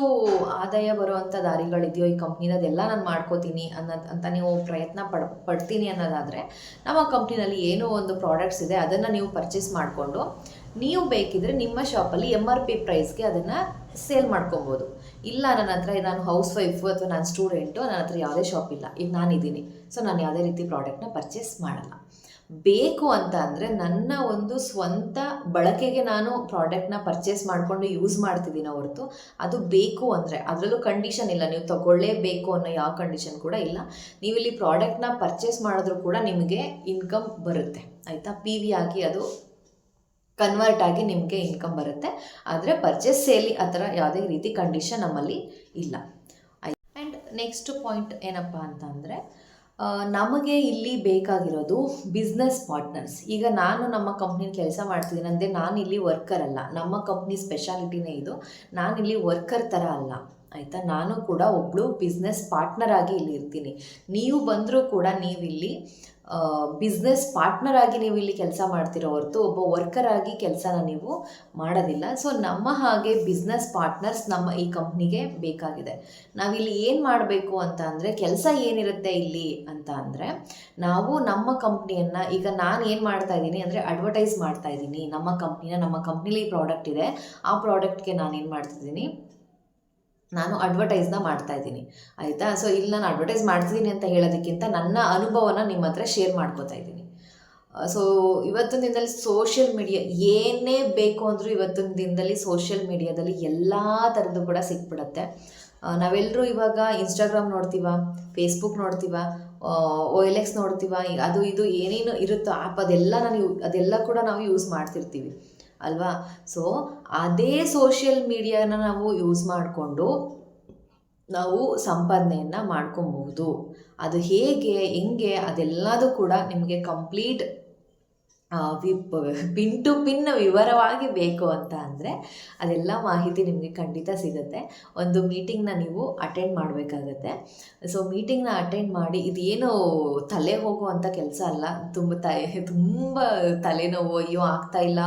ಆದಾಯ ಬರುವಂಥ ದಾರಿಗಳಿದೆಯೋ ಈ ಕಂಪ್ನಿನದೆಲ್ಲ ನಾನು ಮಾಡ್ಕೋತೀನಿ ಅನ್ನೋದು ಅಂತ ನೀವು ಪ್ರಯತ್ನ ಪಡ್, ಪಡ್ತೀನಿ ಅನ್ನೋದಾದರೆ ನಮ್ಮ ಕಂಪ್ನಿನಲ್ಲಿ ಏನೋ ಒಂದು ಪ್ರಾಡಕ್ಟ್ಸ್ ಇದೆ ಅದನ್ನು ನೀವು ಪರ್ಚೇಸ್ ಮಾಡಿಕೊಂಡು ನೀವು ಬೇಕಿದ್ರೆ ನಿಮ್ಮ ಶಾಪಲ್ಲಿ ಎಂ ಆರ್ ಪಿ ಪ್ರೈಸ್ಗೆ ಅದನ್ನು ಸೇಲ್ ಮಾಡ್ಕೊಬೋದು. ಇಲ್ಲ ನನ್ನ ಹತ್ರ ನಾನು ಹೌಸ್ ವೈಫು ಅಥವಾ ನಾನು ಸ್ಟೂಡೆಂಟು ನನ್ನ ಹತ್ರ ಯಾವುದೇ ಶಾಪ್ ಇಲ್ಲ. ಈಗ ನಾನಿದ್ದೀನಿ. ಸೊ ನಾನು ಯಾವುದೇ ರೀತಿ ಪ್ರಾಡಕ್ಟ್ನ ಪರ್ಚೇಸ್ ಮಾಡಲ್ಲ. ಬೇಕು ಅಂತ ಅಂದರೆ ನನ್ನ ಒಂದು ಸ್ವಂತ ಬಳಕೆಗೆ ನಾನು ಪ್ರಾಡಕ್ಟ್ನ ಪರ್ಚೇಸ್ ಮಾಡಿಕೊಂಡು ಯೂಸ್ ಮಾಡ್ತಿದ್ದೀನಿ ಹೊರತು. ಅದು ಬೇಕು ಅಂದರೆ, ಅದರಲ್ಲೂ ಕಂಡೀಷನ್ ಇಲ್ಲ. ನೀವು ತಗೊಳ್ಳೇಬೇಕು ಅನ್ನೋ ಯಾವ ಕಂಡೀಷನ್ ಕೂಡ ಇಲ್ಲ. ನೀವು ಇಲ್ಲಿ ಪ್ರಾಡಕ್ಟ್ನ ಪರ್ಚೇಸ್ ಮಾಡಿದ್ರೂ ಕೂಡ ನಿಮಗೆ ಇನ್ಕಮ್ ಬರುತ್ತೆ. ಆಯಿತಾ? ಪಿ ವಿ ಆಗಿ ಅದು ಕನ್ವರ್ಟ್ ಆಗಿ ನಿಮಗೆ ಇನ್ಕಮ್ ಬರುತ್ತೆ. ಆದರೆ ಪರ್ಚೇಸ್ ಸೇಲಿ ಆ ಥರ ಯಾವುದೇ ರೀತಿ ಕಂಡೀಷನ್ ನಮ್ಮಲ್ಲಿ ಇಲ್ಲ. ಆ್ಯಂಡ್ ನೆಕ್ಸ್ಟ್ ಪಾಯಿಂಟ್ ಏನಪ್ಪ ಅಂತ ಅಂದರೆ ನಮಗೆ ಇಲ್ಲಿ ಬೇಕಾಗಿರೋದು ಬಿಸ್ನೆಸ್ ಪಾರ್ಟ್ನರ್ಸ್ ಈಗ ನಾನು ನಮ್ಮ ಕಂಪ್ನಿಲಿ ಕೆಲಸ ಮಾಡ್ತಿದ್ದೀನಿ ಅಂದರೆ ನಾನು ಇಲ್ಲಿ ವರ್ಕರ್ ಅಲ್ಲ. ನಮ್ಮ ಕಂಪ್ನಿ ಸ್ಪೆಷಾಲಿಟಿನೇ ಇದು. ನಾನು ಇಲ್ಲಿ ವರ್ಕರ್ ಥರ ಅಲ್ಲ. ಆಯಿತಾ? ನಾನು ಕೂಡ ಒಬ್ಬಳು ಬಿಸ್ನೆಸ್ ಪಾರ್ಟ್ನರ್ ಆಗಿ ಇಲ್ಲಿ ಇರ್ತೀನಿ. ನೀವು ಬಂದರೂ ಕೂಡ ನೀವಿಲ್ಲಿ ಬಿಸ್ನೆಸ್ ಪಾರ್ಟ್ನರ್ ಆಗಿ ನೀವು ಇಲ್ಲಿ ಕೆಲಸ ಮಾಡ್ತಿರೋ ಹೊರತು ಒಬ್ಬ ವರ್ಕರ್ ಆಗಿ ಕೆಲಸನ ನೀವು ಮಾಡೋದಿಲ್ಲ. ಸೊ ನಮ್ಮ ಹಾಗೆ ಬಿಸ್ನೆಸ್ ಪಾರ್ಟ್ನರ್ಸ್ ನಮ್ಮ ಈ ಕಂಪ್ನಿಗೆ ಬೇಕಾಗಿದೆ. ನಾವಿಲ್ಲಿ ಏನು ಮಾಡಬೇಕು ಅಂತ ಅಂದರೆ, ಕೆಲಸ ಏನಿರುತ್ತೆ ಇಲ್ಲಿ ಅಂತ ಅಂದರೆ, ನಾವು ನಮ್ಮ ಕಂಪ್ನಿಯನ್ನು ಈಗ ನಾನು ಏನು ಮಾಡ್ತಾ ಇದ್ದೀನಿ ಅಂದರೆ ಅಡ್ವರ್ಟೈಸ್ ಮಾಡ್ತಾ ಇದ್ದೀನಿ. ನಮ್ಮ ಕಂಪ್ನಿನ ನಮ್ಮ ಕಂಪ್ನಿಲಿ ಪ್ರಾಡಕ್ಟ್ ಇದೆ. ಆ ಪ್ರಾಡಕ್ಟ್ಗೆ ನಾನು ಏನು ಮಾಡ್ತಿದ್ದೀನಿ? ನಾನು ಅಡ್ವರ್ಟೈಸ್ನ ಮಾಡ್ತಾ ಇದ್ದೀನಿ. ಆಯಿತಾ? ಸೊ ಇಲ್ಲಿ ನಾನು ಅಡ್ವರ್ಟೈಸ್ ಮಾಡ್ತಿದ್ದೀನಿ ಅಂತ ಹೇಳೋದಕ್ಕಿಂತ ನನ್ನ ಅನುಭವನ ನಿಮ್ಮ ಹತ್ರ ಶೇರ್ ಮಾಡ್ಕೋತಾ ಇದ್ದೀನಿ. ಸೊ ಇವತ್ತಿನ ದಿನದಲ್ಲಿ ಸೋಷಿಯಲ್ ಮೀಡಿಯಾ ಏನೇ ಬೇಕು ಅಂದರೂ ಇವತ್ತಿನ ದಿನದಲ್ಲಿ ಸೋಷಿಯಲ್ ಮೀಡಿಯಾದಲ್ಲಿ ಎಲ್ಲ ಥರದ್ದು ಕೂಡ ಸಿಕ್ಬಿಡುತ್ತೆ. ನಾವೆಲ್ಲರೂ ಇವಾಗ ಇನ್ಸ್ಟಾಗ್ರಾಮ್ ನೋಡ್ತೀವ ಫೇಸ್ಬುಕ್ ನೋಡ್ತೀವ ಓ ಎಲ್ ಎಕ್ಸ್ ನೋಡ್ತೀವ ಅದು ಇದು ಏನೇನು ಇರುತ್ತೋ ಆ್ಯಪ್ ಅದೆಲ್ಲ ನಾನು ಅದೆಲ್ಲ ಕೂಡ ನಾವು ಯೂಸ್ ಮಾಡ್ತಿರ್ತೀವಿ. ಅಲ್ವಾ? ಸೊ ಅದೇ ಸೋಷಿಯಲ್ ಮೀಡಿಯಾನ ನಾವು ಯೂಸ್ ಮಾಡಿಕೊಂಡು ನಾವು ಸಂಪಾದನೆಯನ್ನು ಮಾಡ್ಕೊಬಹುದು. ಅದು ಹೇಗೆ, ಹೆಂಗೆ ಅದೆಲ್ಲದೂ ಕೂಡ ನಿಮಗೆ ಕಂಪ್ಲೀಟ್ ವಿಪ್ ಪಿನ್ ಟು ಪಿನ್ ವಿವರವಾಗಿ ಬೇಕು ಅಂತ ಅಂದರೆ ಅದೆಲ್ಲ ಮಾಹಿತಿ ನಿಮಗೆ ಖಂಡಿತ ಸಿಗುತ್ತೆ. ಒಂದು ಮೀಟಿಂಗ್ನ ನೀವು ಅಟೆಂಡ್ ಮಾಡಬೇಕಾಗತ್ತೆ. ಸೊ ಮೀಟಿಂಗ್ನ ಅಟೆಂಡ್ ಮಾಡಿ ಇದೇನು ತಲೆ ಹೋಗುವಂಥ ಕೆಲಸ ಅಲ್ಲ. ತುಂಬ ತ, ತುಂಬ ತಲೆನೋವು, ಅಯ್ಯೋ ಆಗ್ತಾ ಇಲ್ಲ,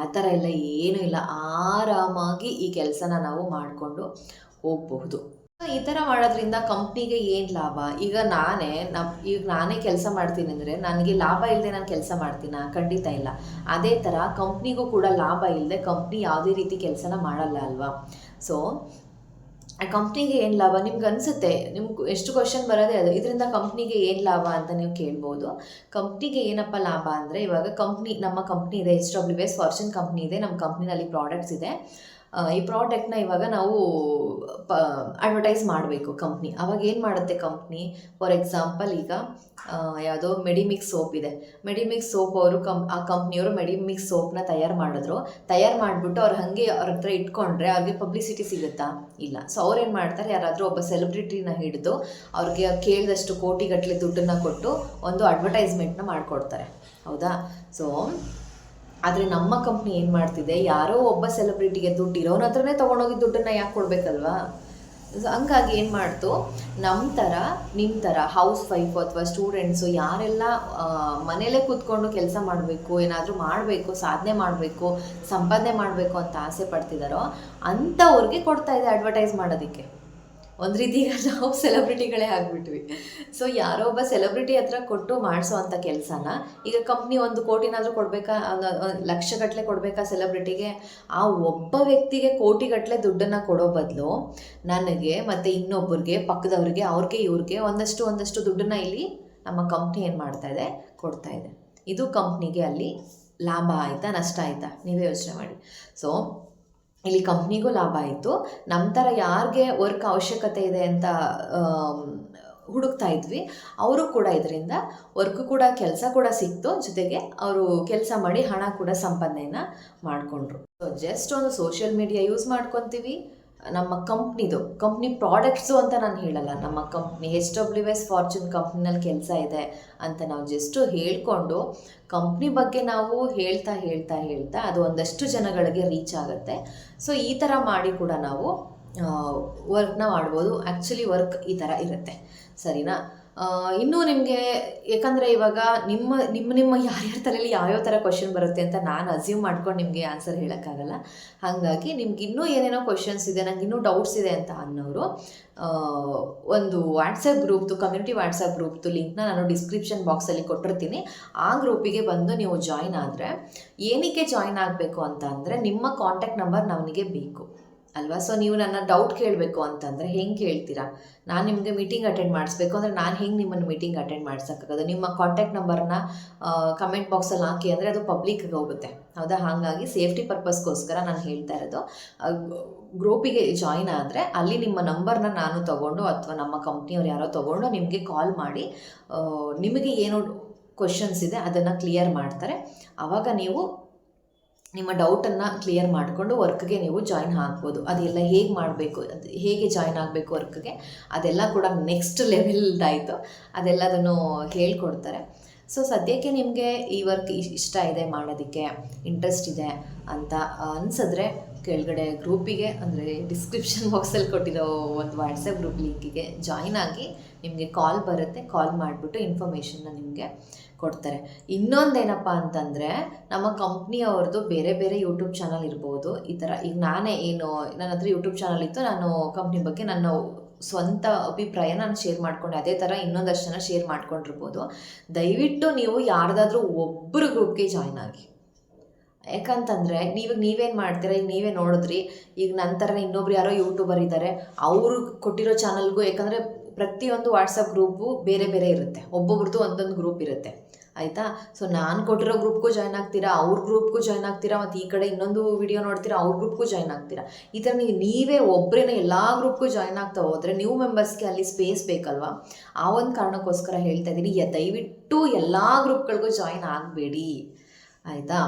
ಆ ಥರ ಎಲ್ಲ ಏನೂ ಇಲ್ಲ. ಆರಾಮಾಗಿ ಈ ಕೆಲಸನ ನಾವು ಮಾಡಿಕೊಂಡು ಹೋಗಬಹುದು. ಈ ಥರ ಮಾಡೋದ್ರಿಂದ ಕಂಪ್ನಿಗೆ ಏನು ಲಾಭ? ಈಗ ನಾನೇ ನಮ್, ಈಗ ನಾನೇ ಕೆಲಸ ಮಾಡ್ತೀನಿ ಅಂದರೆ ನನಗೆ ಲಾಭ ಇಲ್ಲದೆ ನಾನು ಕೆಲಸ ಮಾಡ್ತೀನ? ಖಂಡಿತ ಇಲ್ಲ. ಅದೇ ಥರ ಕಂಪ್ನಿಗೂ ಕೂಡ ಲಾಭ ಇಲ್ಲದೆ ಕಂಪ್ನಿ ಯಾವುದೇ ರೀತಿ ಕೆಲಸನ ಮಾಡಲ್ಲ ಅಲ್ವಾ? ಸೊ ಆ ಕಂಪ್ನಿಗೆ ಏನು ಲಾಭ? ನಿಮ್ಗೆ ಅನಿಸುತ್ತೆ? ನಿಮ್ಗೆ ಎಷ್ಟು ಕ್ವಶನ್ ಬರೋದೇ ಅದು. ಇದರಿಂದ ಕಂಪ್ನಿಗೆ ಏನು ಲಾಭ ಅಂತ ನೀವು ಕೇಳ್ಬೋದು. ಕಂಪ್ನಿಗೆ ಏನಪ್ಪ ಲಾಭ ಅಂದರೆ ಇವಾಗ ಕಂಪ್ನಿ ನಮ್ಮ ಕಂಪ್ನಿ ಇದೆ H W S fortune company ಇದೆ ನಮ್ಮ ಕಂಪ್ನಿನಲ್ಲಿ ಪ್ರಾಡಕ್ಟ್ಸ್ ಇದೆ. ಈ ಪ್ರಾಡಕ್ಟ್ನ ಇವಾಗ ನಾವು, ಪ ಅಡ್ವರ್ಟೈಸ್ ಮಾಡಬೇಕು ಕಂಪ್ನಿ ಅವಾಗ ಏನು ಮಾಡುತ್ತೆ ಕಂಪ್ನಿ ಫಾರ್ ಎಕ್ಸಾಂಪಲ್ ಈಗ ಯಾವುದೋ ಮೆಡಿಮಿಕ್ಸ್ ಸೋಪ್ ಇದೆ. ಮೆಡಿಮಿಕ್ಸ್ ಸೋಪ್ ಅವರು ಕಂ ಆ ಕಂಪ್ನಿಯವರು ಮೆಡಿಮಿಕ್ಸ್ ಸೋಪ್ನ ತಯಾರು ಮಾಡಿದ್ರು. ತಯಾರು ಮಾಡಿಬಿಟ್ಟು ಅವ್ರು ಹಾಗೆ ಅವ್ರ ಹತ್ರ ಇಟ್ಕೊಂಡ್ರೆ ಅವ್ರಿಗೆ ಪಬ್ಲಿಸಿಟಿ ಸಿಗುತ್ತಾ? ಇಲ್ಲ. ಸೊ ಅವ್ರು ಏನು ಮಾಡ್ತಾರೆ? ಯಾರಾದರೂ ಒಬ್ಬ ಸೆಲೆಬ್ರಿಟಿನ ಹಿಡಿದು ಅವ್ರಿಗೆ ಕೇಳಿದಷ್ಟು ಕೋಟಿಗಟ್ಟಲೆ ದುಡ್ಡನ್ನು ಕೊಟ್ಟು ಒಂದು ಅಡ್ವರ್ಟೈಸ್ಮೆಂಟ್ನ ಮಾಡಿಕೊಡ್ತಾರೆ. ಹೌದಾ? ಸೊ ಆದರೆ ನಮ್ಮ ಕಂಪ್ನಿ ಏನು ಮಾಡ್ತಿದೆ? ಯಾರೋ ಒಬ್ಬ ಸೆಲೆಬ್ರಿಟಿಗೆ ದುಡ್ಡು ಇರೋನ ಹತ್ರನೇ ತೊಗೊಂಡೋಗಿ ದುಡ್ಡನ್ನು ಯಾಕೆ ಕೊಡಬೇಕಲ್ವಾ? ಹಂಗಾಗಿ ಏನು ಮಾಡ್ತು? ನಮ್ಮ ಥರ ನಿಮ್ಮ ಥರ ಹೌಸ್ ವೈಫು ಅಥವಾ ಸ್ಟೂಡೆಂಟ್ಸು ಯಾರೆಲ್ಲ ಮನೇಲೇ ಕೂತ್ಕೊಂಡು ಕೆಲಸ ಮಾಡಬೇಕು, ಏನಾದರೂ ಮಾಡಬೇಕು, ಸಾಧನೆ ಮಾಡಬೇಕು, ಸಂಪಾದನೆ ಮಾಡಬೇಕು ಅಂತ ಆಸೆ ಪಡ್ತಿದ್ದಾರೋ ಅಂಥವ್ರಿಗೆ ಕೊಡ್ತಾ ಇದೆ ಅಡ್ವರ್ಟೈಸ್ ಮಾಡೋದಕ್ಕೆ. ಒಂದು ರೀತಿ ಈಗ ನಾವು ಸೆಲೆಬ್ರಿಟಿಗಳೇ ಆಗಿಬಿಟ್ವಿ. ಸೊ ಯಾರೋ ಒಬ್ಬ ಸೆಲೆಬ್ರಿಟಿ ಹತ್ರ ಕೊಟ್ಟು ಮಾಡಿಸೋ ಅಂಥ ಕೆಲಸನ, ಈಗ ಕಂಪ್ನಿ ಒಂದು ಕೋಟಿನಾದರೂ ಕೊಡಬೇಕಾ ಲಕ್ಷಗಟ್ಟಲೆ ಕೊಡಬೇಕಾ ಸೆಲೆಬ್ರಿಟಿಗೆ ಆ ಒಬ್ಬ ವ್ಯಕ್ತಿಗೆ ಕೋಟಿಗಟ್ಟಲೆ ದುಡ್ಡನ್ನು ಕೊಡೋ ಬದಲು ನನಗೆ ಮತ್ತು ಇನ್ನೊಬ್ಬರಿಗೆ ಪಕ್ಕದವ್ರಿಗೆ, ಅವ್ರಿಗೆ, ಇವ್ರಿಗೆ ಒಂದಷ್ಟು ಒಂದಷ್ಟು ದುಡ್ಡನ್ನು ಇಲ್ಲಿ ನಮ್ಮ ಕಂಪ್ನಿ ಏನು ಮಾಡ್ತಾ ಇದೆ, ಕೊಡ್ತಾ ಇದೆ. ಇದು ಕಂಪ್ನಿಗೆ ಅಲ್ಲಿ ಲಾಭ ಆಯಿತಾ, ನಷ್ಟ ಆಯಿತಾ? ನೀವೇ ಯೋಚನೆ ಮಾಡಿ. ಸೊ ಇಲ್ಲಿ ಕಂಪ್ನಿಗೂ ಲಾಭ ಆಯಿತು. ನಮ್ಮ ಥರ ಯಾರಿಗೆ ವರ್ಕ್ ಅವಶ್ಯಕತೆ ಇದೆ ಅಂತ ಹುಡುಕ್ತಾ ಇದ್ವಿ. ಅವರು ಕೂಡ ಇದರಿಂದ ವರ್ಕ್ ಕೂಡ, ಕೆಲಸ ಕೂಡ ಸಿಕ್ತು. ಜೊತೆಗೆ ಅವರು ಕೆಲಸ ಮಾಡಿ ಹಣ ಕೂಡ ಸಂಪಾದನೆಯನ್ನು ಮಾಡಿಕೊಂಡ್ರು. ಸೊ ಜಸ್ಟ್ ಒಂದು ಸೋಷಿಯಲ್ ಮೀಡಿಯಾ ಯೂಸ್ ಮಾಡ್ಕೊತೀವಿ. ನಮ್ಮ ಕಂಪ್ನಿದು, ಕಂಪ್ನಿ ಪ್ರಾಡಕ್ಟ್ಸು ಅಂತ ನಾನು ಹೇಳಲ್ಲ. ನಮ್ಮ company H W S fortune ಕಂಪ್ನಿನಲ್ಲಿ ಕೆಲಸ ಇದೆ ಅಂತ ನಾವು ಜಸ್ಟು ಹೇಳಿಕೊಂಡು, ಕಂಪ್ನಿ ಬಗ್ಗೆ ನಾವು ಹೇಳ್ತಾ ಹೇಳ್ತಾ ಹೇಳ್ತಾ ಅದು ಒಂದಷ್ಟು ಜನಗಳಿಗೆ ರೀಚ್ ಆಗುತ್ತೆ. ಸೊ ಈ ಥರ ಮಾಡಿ ಕೂಡ ನಾವು ವರ್ಕ್ನ ಮಾಡ್ಬೋದು. ಆ್ಯಕ್ಚುಲಿ ವರ್ಕ್ ಈ ಥರ ಇರುತ್ತೆ. ಸರಿನಾ? ಇನ್ನೂ ನಿಮಗೆ, ಯಾಕಂದರೆ ಇವಾಗ ನಿಮ್ಮ ನಿಮ್ಮ ನಿಮ್ಮ ಯಾರ್ಯಾರ ತಲೆಯಲ್ಲಿ ಯಾವ್ಯಾವ ಥರ ಕ್ವಶನ್ ಬರುತ್ತೆ ಅಂತ ನಾನು ಅಸ್ಯೂಮ್ ಮಾಡ್ಕೊಂಡು ನಿಮಗೆ ಆನ್ಸರ್ ಹೇಳೋಕ್ಕಾಗಲ್ಲ. ಹಾಗಾಗಿ ನಿಮ್ಗೆ ಇನ್ನೂ ಏನೇನೋ ಕ್ವಶನ್ಸ್ ಇದೆ, ನಂಗೆ ಇನ್ನೂ ಡೌಟ್ಸ್ ಇದೆ ಅಂತ ಅನ್ನೋರು ಒಂದು ವಾಟ್ಸಪ್ ಗ್ರೂಪ್ದು ಕಮ್ಯುನಿಟಿ ವಾಟ್ಸಪ್ ಗ್ರೂಪ್ದು ಲಿಂಕ್ನ ನಾನು ಡಿಸ್ಕ್ರಿಪ್ಷನ್ ಬಾಕ್ಸಲ್ಲಿ ಕೊಟ್ಟಿರ್ತೀನಿ. ಆ ಗ್ರೂಪಿಗೆ ಬಂದು ನೀವು ಜಾಯ್ನ್ ಆದರೆ, ಏನಕ್ಕೆ ಜಾಯ್ನ್ ಆಗಬೇಕು ಅಂತ ಅಂದರೆ ನಿಮ್ಮ ಕಾಂಟ್ಯಾಕ್ಟ್ ನಂಬರ್ ನನಗೆ ಬೇಕು. ಅಲ್ವಾ? ಸೊ ನೀವು ನನ್ನ ಡೌಟ್ ಕೇಳಬೇಕು ಅಂತಂದರೆ ಹೆಂಗೆ ಕೇಳ್ತೀರಾ? ನಾನು ನಿಮಗೆ ಮೀಟಿಂಗ್ ಅಟೆಂಡ್ ಮಾಡಿಸ್ಬೇಕು ಅಂದರೆ ನಾನು ಹೆಂಗೆ ನಿಮ್ಮನ್ನು ಮೀಟಿಂಗ್ ಅಟೆಂಡ್ ಮಾಡ್ಸೋಕ್ಕಾಗೋದು? ನಿಮ್ಮ ಕಾಂಟ್ಯಾಕ್ಟ್ ನಂಬರ್ನ ಕಮೆಂಟ್ ಬಾಕ್ಸಲ್ಲಿ ಹಾಕಿ ಅಂದರೆ ಅದು ಪಬ್ಲಿಕ್ಗೆ ಹೋಗುತ್ತೆ. ಹೌದಾ? ಹಾಗಾಗಿ ಸೇಫ್ಟಿ ಪರ್ಪಸ್ಗೋಸ್ಕರ ನಾನು ಹೇಳ್ತಾ ಇರೋದು. ಗ್ರೂಪಿಗೆ ಜಾಯ್ನ್ ಆದರೆ ಅಲ್ಲಿ ನಿಮ್ಮ ನಂಬರ್ನ ನಾನು ತೊಗೊಂಡು ಅಥವಾ ನಮ್ಮ ಕಂಪ್ನಿಯವ್ರು ಯಾರೋ ತೊಗೊಂಡು ನಿಮಗೆ ಕಾಲ್ ಮಾಡಿ ನಿಮಗೆ ಏನು ಕ್ವಶನ್ಸ್ ಇದೆ ಅದನ್ನು ಕ್ಲಿಯರ್ ಮಾಡ್ತಾರೆ. ಆವಾಗ ನೀವು ನಿಮ್ಮ ಡೌಟನ್ನು ಕ್ಲಿಯರ್ ಮಾಡಿಕೊಂಡು ವರ್ಕ್ಗೆ ನೀವು ಜಾಯ್ನ್ ಆಗ್ಬೋದು. ಅದೆಲ್ಲ ಹೇಗೆ ಮಾಡಬೇಕು, ಅದು ಹೇಗೆ ಜಾಯ್ನ್ ಆಗಬೇಕು ವರ್ಕ್ಗೆ ಅದೆಲ್ಲ ಕೂಡ ನೆಕ್ಸ್ಟ್ ಲೆವೆಲ್ದಾಯಿತು ಅದೆಲ್ಲದನ್ನು ಹೇಳ್ಕೊಡ್ತಾರೆ. ಸೊ ಸದ್ಯಕ್ಕೆ ನಿಮಗೆ ಈ ವರ್ಕ್ ಇಷ್ಟ ಇದೆ ಮಾಡೋದಕ್ಕೆ ಇಂಟ್ರೆಸ್ಟ್ ಇದೆ ಅಂತ ಅನಿಸಿದ್ರೆ ಕೆಳಗಡೆ ಗ್ರೂಪಿಗೆ ಅಂದರೆ ಡಿಸ್ಕ್ರಿಪ್ಷನ್ ಬಾಕ್ಸಲ್ಲಿ ಕೊಟ್ಟಿರೋ ಒಂದು ವಾಟ್ಸಪ್ ಗ್ರೂಪ್ ಲಿಂಕಿಗೆ ಜಾಯ್ನ್ ಆಗಿ ನಿಮಗೆ ಕಾಲ್ ಬರುತ್ತೆ. ಕಾಲ್ ಮಾಡಿಬಿಟ್ಟು ಇನ್ಫಾರ್ಮೇಷನ್ನ ನಿಮಗೆ ಕೊಡ್ತಾರೆ. ಇನ್ನೊಂದೇನಪ್ಪ ಅಂತಂದರೆ, ನಮ್ಮ ಕಂಪ್ನಿಯವ್ರದ್ದು ಬೇರೆ ಬೇರೆ ಯೂಟ್ಯೂಬ್ ಚಾನಲ್ ಇರ್ಬೋದು. ಈ ಥರ ಈಗ ನಾನೇ ಏನು ನನ್ನ ಹತ್ರ ಯೂಟ್ಯೂಬ್ ಚಾನಲ್ ಇತ್ತು, ನಾನು ಕಂಪ್ನಿ ಬಗ್ಗೆ ನನ್ನ ಸ್ವಂತ ಅಭಿಪ್ರಾಯ ನಾನು ಶೇರ್ ಮಾಡ್ಕೊಂಡೆ. ಅದೇ ಥರ ಇನ್ನೊಂದಷ್ಟು ಜನ ಶೇರ್ ಮಾಡ್ಕೊಂಡಿರ್ಬೋದು. ದಯವಿಟ್ಟು ನೀವು ಯಾರ್ದಾದ್ರೂ ಒಬ್ಬರು ಗ್ರೂಪ್ಗೆ ಜಾಯ್ನ್ ಆಗಿ. ಯಾಕಂತಂದರೆ ನೀವು ನೀವೇನು ಮಾಡ್ತೀರಾ, ಈಗ ನೀವೇ ನೋಡಿದ್ರಿ, ಈಗ ನಂತರ ಇನ್ನೊಬ್ರು ಯಾರೋ ಯೂಟ್ಯೂಬರ್ ಇದ್ದಾರೆ ಅವರು ಕೊಟ್ಟಿರೋ ಚಾನಲ್ಗೂ ಯಾಕಂದರೆ ಪ್ರತಿಯೊಂದು ವಾಟ್ಸಪ್ ಗ್ರೂಪು ಬೇರೆ ಬೇರೆ ಇರುತ್ತೆ ಒಬ್ಬೊಬ್ರದ್ದು ಒಂದೊಂದು ಗ್ರೂಪ್ ಇರುತ್ತೆ, ಆಯಿತಾ? ಸೊ ನಾನು ಕೊಟ್ಟಿರೋ ಗ್ರೂಪ್ಗೂ ಜಾಯ್ನ್ ಆಗ್ತೀರಾ, ಅವ್ರ ಗ್ರೂಪ್ಗೂ ಜಾಯ್ನ್ ಆಗ್ತೀರಾ, ಮತ್ತು ಈ ಕಡೆ ಇನ್ನೊಂದು ವಿಡಿಯೋ ನೋಡ್ತೀರಾ, ಅವ್ರ ಗ್ರೂಪ್ಗೂ ಜಾಯ್ನ್ ಆಗ್ತೀರಾ? ಈ ಥರ ನೀವು ನೀವೇ ಒಬ್ಬರೇನ ಎಲ್ಲ ಗ್ರೂಪ್ಗೂ ಜಾಯ್ನ್ ಆಗ್ತಾ ಹೋದರೆ ನ್ಯೂ ಮೆಂಬರ್ಸ್ಗೆ ಅಲ್ಲಿ ಸ್ಪೇಸ್ ಬೇಕಲ್ವಾ? ಆ ಒಂದು ಕಾರಣಕ್ಕೋಸ್ಕರ ಹೇಳ್ತಾ ಇದ್ದೀನಿ ದಯವಿಟ್ಟು ಎಲ್ಲ ಗ್ರೂಪ್ಗಳಿಗೂ ಜಾಯ್ನ್ ಆಗಬೇಡಿ, ಆಯಿತಾ?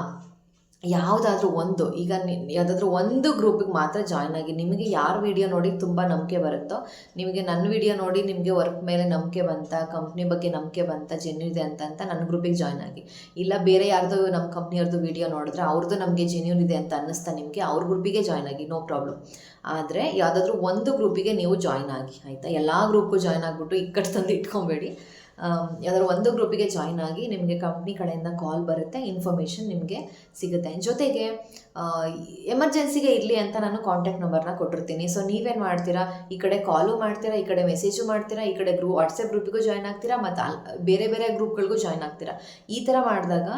ಯಾವುದಾದ್ರೂ ಒಂದು, ಈಗ ಯಾವುದಾದ್ರೂ ಒಂದು ಗ್ರೂಪಿಗೆ ಮಾತ್ರ ಜಾಯ್ನ್ ಆಗಿ, ನಿಮಗೆ ಯಾರು ವಿಡಿಯೋ ನೋಡಿ ತುಂಬ ನಂಬಿಕೆ ಬರುತ್ತೋ, ನಿಮಗೆ ನನ್ನ ವಿಡಿಯೋ ನೋಡಿ ನಿಮಗೆ ವರ್ಕ್ ಮೇಲೆ ನಂಬಿಕೆ ಬಂತ ಕಂಪ್ನಿ ಬಗ್ಗೆ ನಂಬಿಕೆ ಬಂತ ಜೆನ್ಯೂನ್ ಇದೆ ಅಂತ ಅಂತ ನನ್ನ ಗ್ರೂಪಿಗೆ ಜಾಯ್ನ್ ಆಗಿ. ಇಲ್ಲ ಬೇರೆ ಯಾರ್ದು ನಮ್ಮ ಕಂಪ್ನಿಯವ್ರದ್ದು ವಿಡಿಯೋ ನೋಡಿದ್ರೆ ಅವ್ರದ್ದು ನಮಗೆ ಜೆನ್ಯೂನ್ ಇದೆ ಅಂತ ಅನ್ನಿಸ್ತಾ ನಿಮಗೆ, ಅವ್ರ ಗ್ರೂಪಿಗೆ ಜಾಯ್ನ್ ಆಗಿ ನೋ ಪ್ರಾಬ್ಲಮ್ ಆದರೆ ಯಾವುದಾದ್ರೂ ಒಂದು ಗ್ರೂಪಿಗೆ ನೀವು ಜಾಯ್ನ್ ಆಗಿ, ಆಯಿತಾ? ಎಲ್ಲ ಗ್ರೂಪ್ಗೂ ಜಾಯ್ನ್ ಆಗಿಬಿಟ್ಟು ಇಕ್ಕಟ್ಟು ತಂದು ಇಟ್ಕೊಬೇಡಿ. ಯಾವ್ದಾದ್ರು ಒಂದು ಗ್ರೂಪಿಗೆ ಜಾಯ್ನ್ ಆಗಿ ನಿಮಗೆ ಕಂಪ್ನಿ ಕಡೆಯಿಂದ ಕಾಲ್ ಬರುತ್ತೆ ಇನ್ಫಾರ್ಮೇಷನ್ ನಿಮಗೆ ಸಿಗುತ್ತೆ. ಜೊತೆಗೆ ಎಮರ್ಜೆನ್ಸಿಗೆ ಇರಲಿ ಅಂತ ನಾನು ಕಾಂಟ್ಯಾಕ್ಟ್ ನಂಬರ್ನ ಕೊಟ್ಟಿರ್ತೀನಿ. ಸೊ ನೀವೇನು ಮಾಡ್ತೀರಾ? ಈ ಕಡೆ ಕಾಲು ಮಾಡ್ತೀರಾ? ಈ ಕಡೆ ಮೆಸೇಜು ಮಾಡ್ತೀರಾ? ಈ ಕಡೆ ಗ್ರೂ ವಾಟ್ಸಪ್ ಗ್ರೂಪಿಗೂ ಜಾಯ್ನ್ ಆಗ್ತೀರಾ? ಮತ್ತು ಅಲ್, ಬೇರೆ ಬೇರೆ ಗ್ರೂಪ್ಗಳಿಗೂ ಜಾಯ್ನ್ ಆಗ್ತೀರಾ? ಈ ಥರ ಮಾಡಿದಾಗ